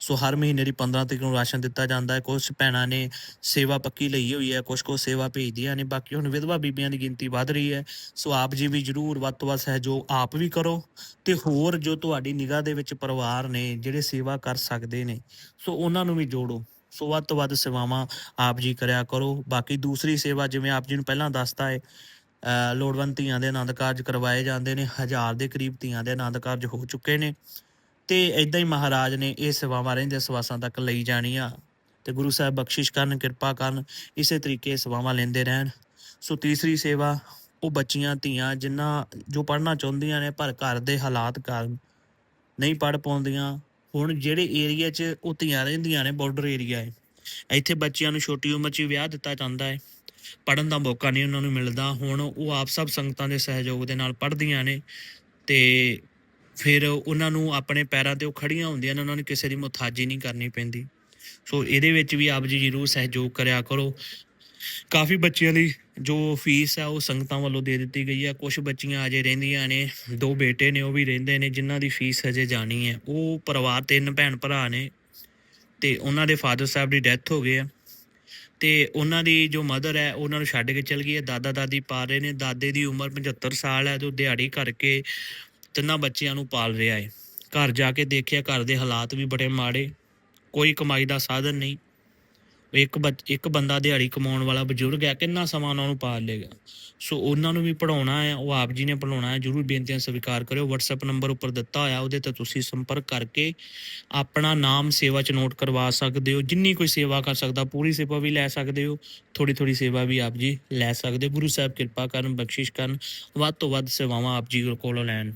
ਸੋ ਹਰ ਮਹੀਨੇ ਦੀ 15 ਤਰੀਕ ਨੂੰ ਰਾਸ਼ਨ ਦਿੱਤਾ ਜਾਂਦਾ ਹੈ। ਕੁਝ ਭੈਣਾਂ ਨੇ ਸੇਵਾ ਪੱਕੀ ਲਈ ਹੋਈ ਹੈ ਕੁਝ ਕੋ ਸੇਵਾ ਭੇਜਦੀਆਂ ਨੇ ਬਾਕੀ ਹੁਣ ਵਿਧਵਾ ਬੀਬੀਆਂ ਦੀ ਗਿਣਤੀ ਵੱਧ ਰਹੀ ਹੈ। ਸੋ ਆਪ ਜੀ ਵੀ ਜਰੂਰ ਵੱਧ ਤੋਂ ਵੱਧ ਸਹਿਯੋਗ ਆਪ ਵੀ ਕਰੋ ਤੇ ਹੋਰ ਜੋ ਤੁਹਾਡੀ ਨਿਗਾਹ ਦੇ ਵਿੱਚ ਪਰਿਵਾਰ ਨੇ ਜਿਹੜੇ ਸੇਵਾ ਕਰ ਸਕਦੇ ਨੇ ਸੋ ਉਹਨਾਂ ਨੂੰ ਵੀ ਜੋੜੋ। ਸੋ ਵੱਧ ਤੋਂ ਵੱਧ ਸੇਵਾਵਾਂ ਆਪ ਜੀ ਕਰਿਆ ਕਰੋ। ਬਾਕੀ ਦੂਸਰੀ ਸੇਵਾ ਜਿਵੇਂ ਆਪ ਜੀ ਨੂੰ ਪਹਿਲਾਂ ਦੱਸਤਾ ਹੈ ਅ, ਲੋੜਵੰਦ ਧੀਆਂ ਦੇ ਆਨੰਦ ਕਾਰਜ ਕਰਵਾਏ ਜਾਂਦੇ ਨੇ ਹਜ਼ਾਰ ਦੇ ਕਰੀਬ ਧੀਆਂ ਦੇ ਆਨੰਦ ਕਾਰਜ ਹੋ ਚੁੱਕੇ ਨੇ। ਤੇ ਇਦਾਂ ਹੀ ਮਹਾਰਾਜ ਨੇ ਇਹ ਸੇਵਾਵਾਂ ਰਹਿੰਦੇ ਸਵਾਸਾਂ ਤੱਕ ਲਈ ਜਾਣੀਆਂ ਤੇ ਗੁਰੂ ਸਾਹਿਬ ਬਖਸ਼ਿਸ਼ ਕਰਨ, ਕਿਰਪਾ ਕਰਨ, ਇਸੇ ਤਰੀਕੇ ਸੇਵਾਵਾਂ ਲੈਂਦੇ ਰਹਿਣ। ਸੋ ਤੀਸਰੀ ਸੇਵਾ, ਉਹ ਬੱਚੀਆਂ, ਧੀਆਂ ਜਿਨ੍ਹਾਂ ਜੋ ਪੜ੍ਹਨਾ ਚਾਹੁੰਦੀਆਂ ਨੇ ਪਰ ਘਰ ਦੇ ਹਾਲਾਤ ਕਾਰਨ ਨਹੀਂ ਪੜ੍ਹ ਪਾਉਂਦੀਆਂ, ਹੁਣ ਜਿਹੜੇ ਏਰੀਆ 'ਚ ਉਹ ਧੀਆਂ ਰਹਿੰਦੀਆਂ ਨੇ ਬਾਰਡਰ ਏਰੀਆ ਹੈ ਇੱਥੇ ਬੱਚਿਆਂ ਨੂੰ ਛੋਟੀ ਉਮਰ 'ਚ ਵਿਆਹ ਦਿੱਤਾ ਜਾਂਦਾ ਹੈ। ਪੜਨ ਦਾ ਮੌਕਾ ਨਹੀਂ ਉਹਨਾਂ ਨੂੰ ਮਿਲਦਾ, ਹੁਣ ਉਹ ਆਪ ਸਭ ਸੰਗਤਾਂ ਦੇ ਸਹਿਯੋਗ ਦੇ ਨਾਲ ਪੜ੍ਹਦੀਆਂ ਨੇ ਤੇ ਫਿਰ ਉਹਨਾਂ ਨੂੰ ਆਪਣੇ ਪੈਰਾਂ ਤੇ ਉਹ ਖੜੀਆਂ ਹੁੰਦੀਆਂ ਨੇ, ਉਹਨਾਂ ਨੂੰ ਕਿਸੇ ਦੀ ਮੁਤਾਜੀ ਨਹੀਂ ਕਰਨੀ ਪੈਂਦੀ। ਸੋ ਇਹਦੇ ਵਿੱਚ ਵੀ ਆਪ ਜੀ ਜਰੂਰ ਸਹਿਯੋਗ ਕਰਿਆ ਕਰੋ। ਕਾਫੀ ਬੱਚਿਆਂ ਦੀ ਜੋ ਫੀਸ ਹੈ, ਉਹ ਸੰਗਤਾਂ ਵੱਲੋਂ ਦੇ ਦਿੱਤੀ ਗਈ ਹੈ। ਕੁਝ ਬੱਚੀਆਂ ਅਜੇ ਰਹਿੰਦੀਆਂ ਨੇ, ਦੋ ਬੇਟੇ ਨੇ, ਉਹ ਵੀ ਰਹਿੰਦੇ ਨੇ, ਜਿਨ੍ਹਾਂ ਦੀ ਫੀਸ ਹਜੇ ਜਾਣੀ ਹੈ। ਉਹ ਪਰਿਵਾਰ ਤਿੰਨ ਭੈਣ ਭਰਾ ਨੇ ਤੇ ਉਹਨਾਂ ਦੇ ਫਾਦਰ ਸਾਹਿਬ ਦੀ ਡੈਥ ਹੋ ਗਈ ਆ ਤੇ ਉਹਨਾਂ ਦੀ ਜੋ ਮਦਰ ਹੈ, ਉਹਨਾਂ ਨੂੰ ਛੱਡ ਕੇ ਚਲ ਗਈ ਹੈ। ਦਾਦਾ ਦਾਦੀ ਪਾ ਰਹੇ ਨੇ। ਦਾਦੇ ਦੀ ਉਮਰ 75 ਸਾਲ ਹੈ ਜੋ ਦਿਹਾੜੀ ਕਰਕੇ ਤਿੰਨਾਂ ਬੱਚਿਆਂ ਨੂੰ ਪਾਲ ਰਿਹਾ ਹੈ ਘਰ ਜਾ ਕੇ ਦੇਖਿਆ ਘਰ ਦੇ ਹਾਲਾਤ ਵੀ ਬੜੇ ਮਾੜੇ। ਕੋਈ ਕਮਾਈ ਦਾ ਸਾਧਨ ਨਹੀਂ। ਇੱਕ ਇੱਕ ਬੰਦਾ ਦਿਹਾੜੀ ਕਮਾਉਣ ਵਾਲਾ ਬਜ਼ੁਰਗ ਹੈ, ਕਿੰਨਾ ਸਮਾਂ ਉਹਨਾਂ ਨੂੰ ਪਾਲ ਲੇਗਾ ਸੋ ਉਹਨਾਂ ਨੂੰ ਵੀ ਪੜਾਉਣਾ ਹੈ, ਉਹ ਆਪ ਜੀ ਨੇ ਪੜਾਉਣਾ ਹੈ, ਜਰੂਰ ਬੇਨਤੀਆਂ ਸਵੀਕਾਰ ਕਰਿਓ। WhatsApp ਨੰਬਰ ਉੱਪਰ ਦਿੱਤਾ ਹੋਇਆ, ਉਹਦੇ ਤੇ ਤੁਸੀਂ ਸੰਪਰਕ ਕਰਕੇ ਆਪਣਾ ਨਾਮ, ਸੇਵਾ 'ਚ ਨੋਟ ਕਰਵਾ ਸਕਦੇ ਹੋ। ਜਿੰਨੀ ਕੋਈ ਸੇਵਾ ਕਰ ਸਕਦਾ, ਪੂਰੀ ਸੇਵਾ ਵੀ ਲੈ ਸਕਦੇ ਹੋ। ਥੋੜੀ ਥੋੜੀ ਸੇਵਾ ਵੀ ਆਪ ਜੀ ਲੈ ਸਕਦੇ ਹੋ। ਗੁਰੂ ਸਾਹਿਬ ਕਿਰਪਾ ਕਰਨ, ਬਖਸ਼ਿਸ਼ ਕਰਨ। ਵੱਧ ਤੋਂ ਵੱਧ ਸੇਵਾਵਾਂ ਆਪ ਜੀ ਕੋਲੋਂ ਲੈਣ।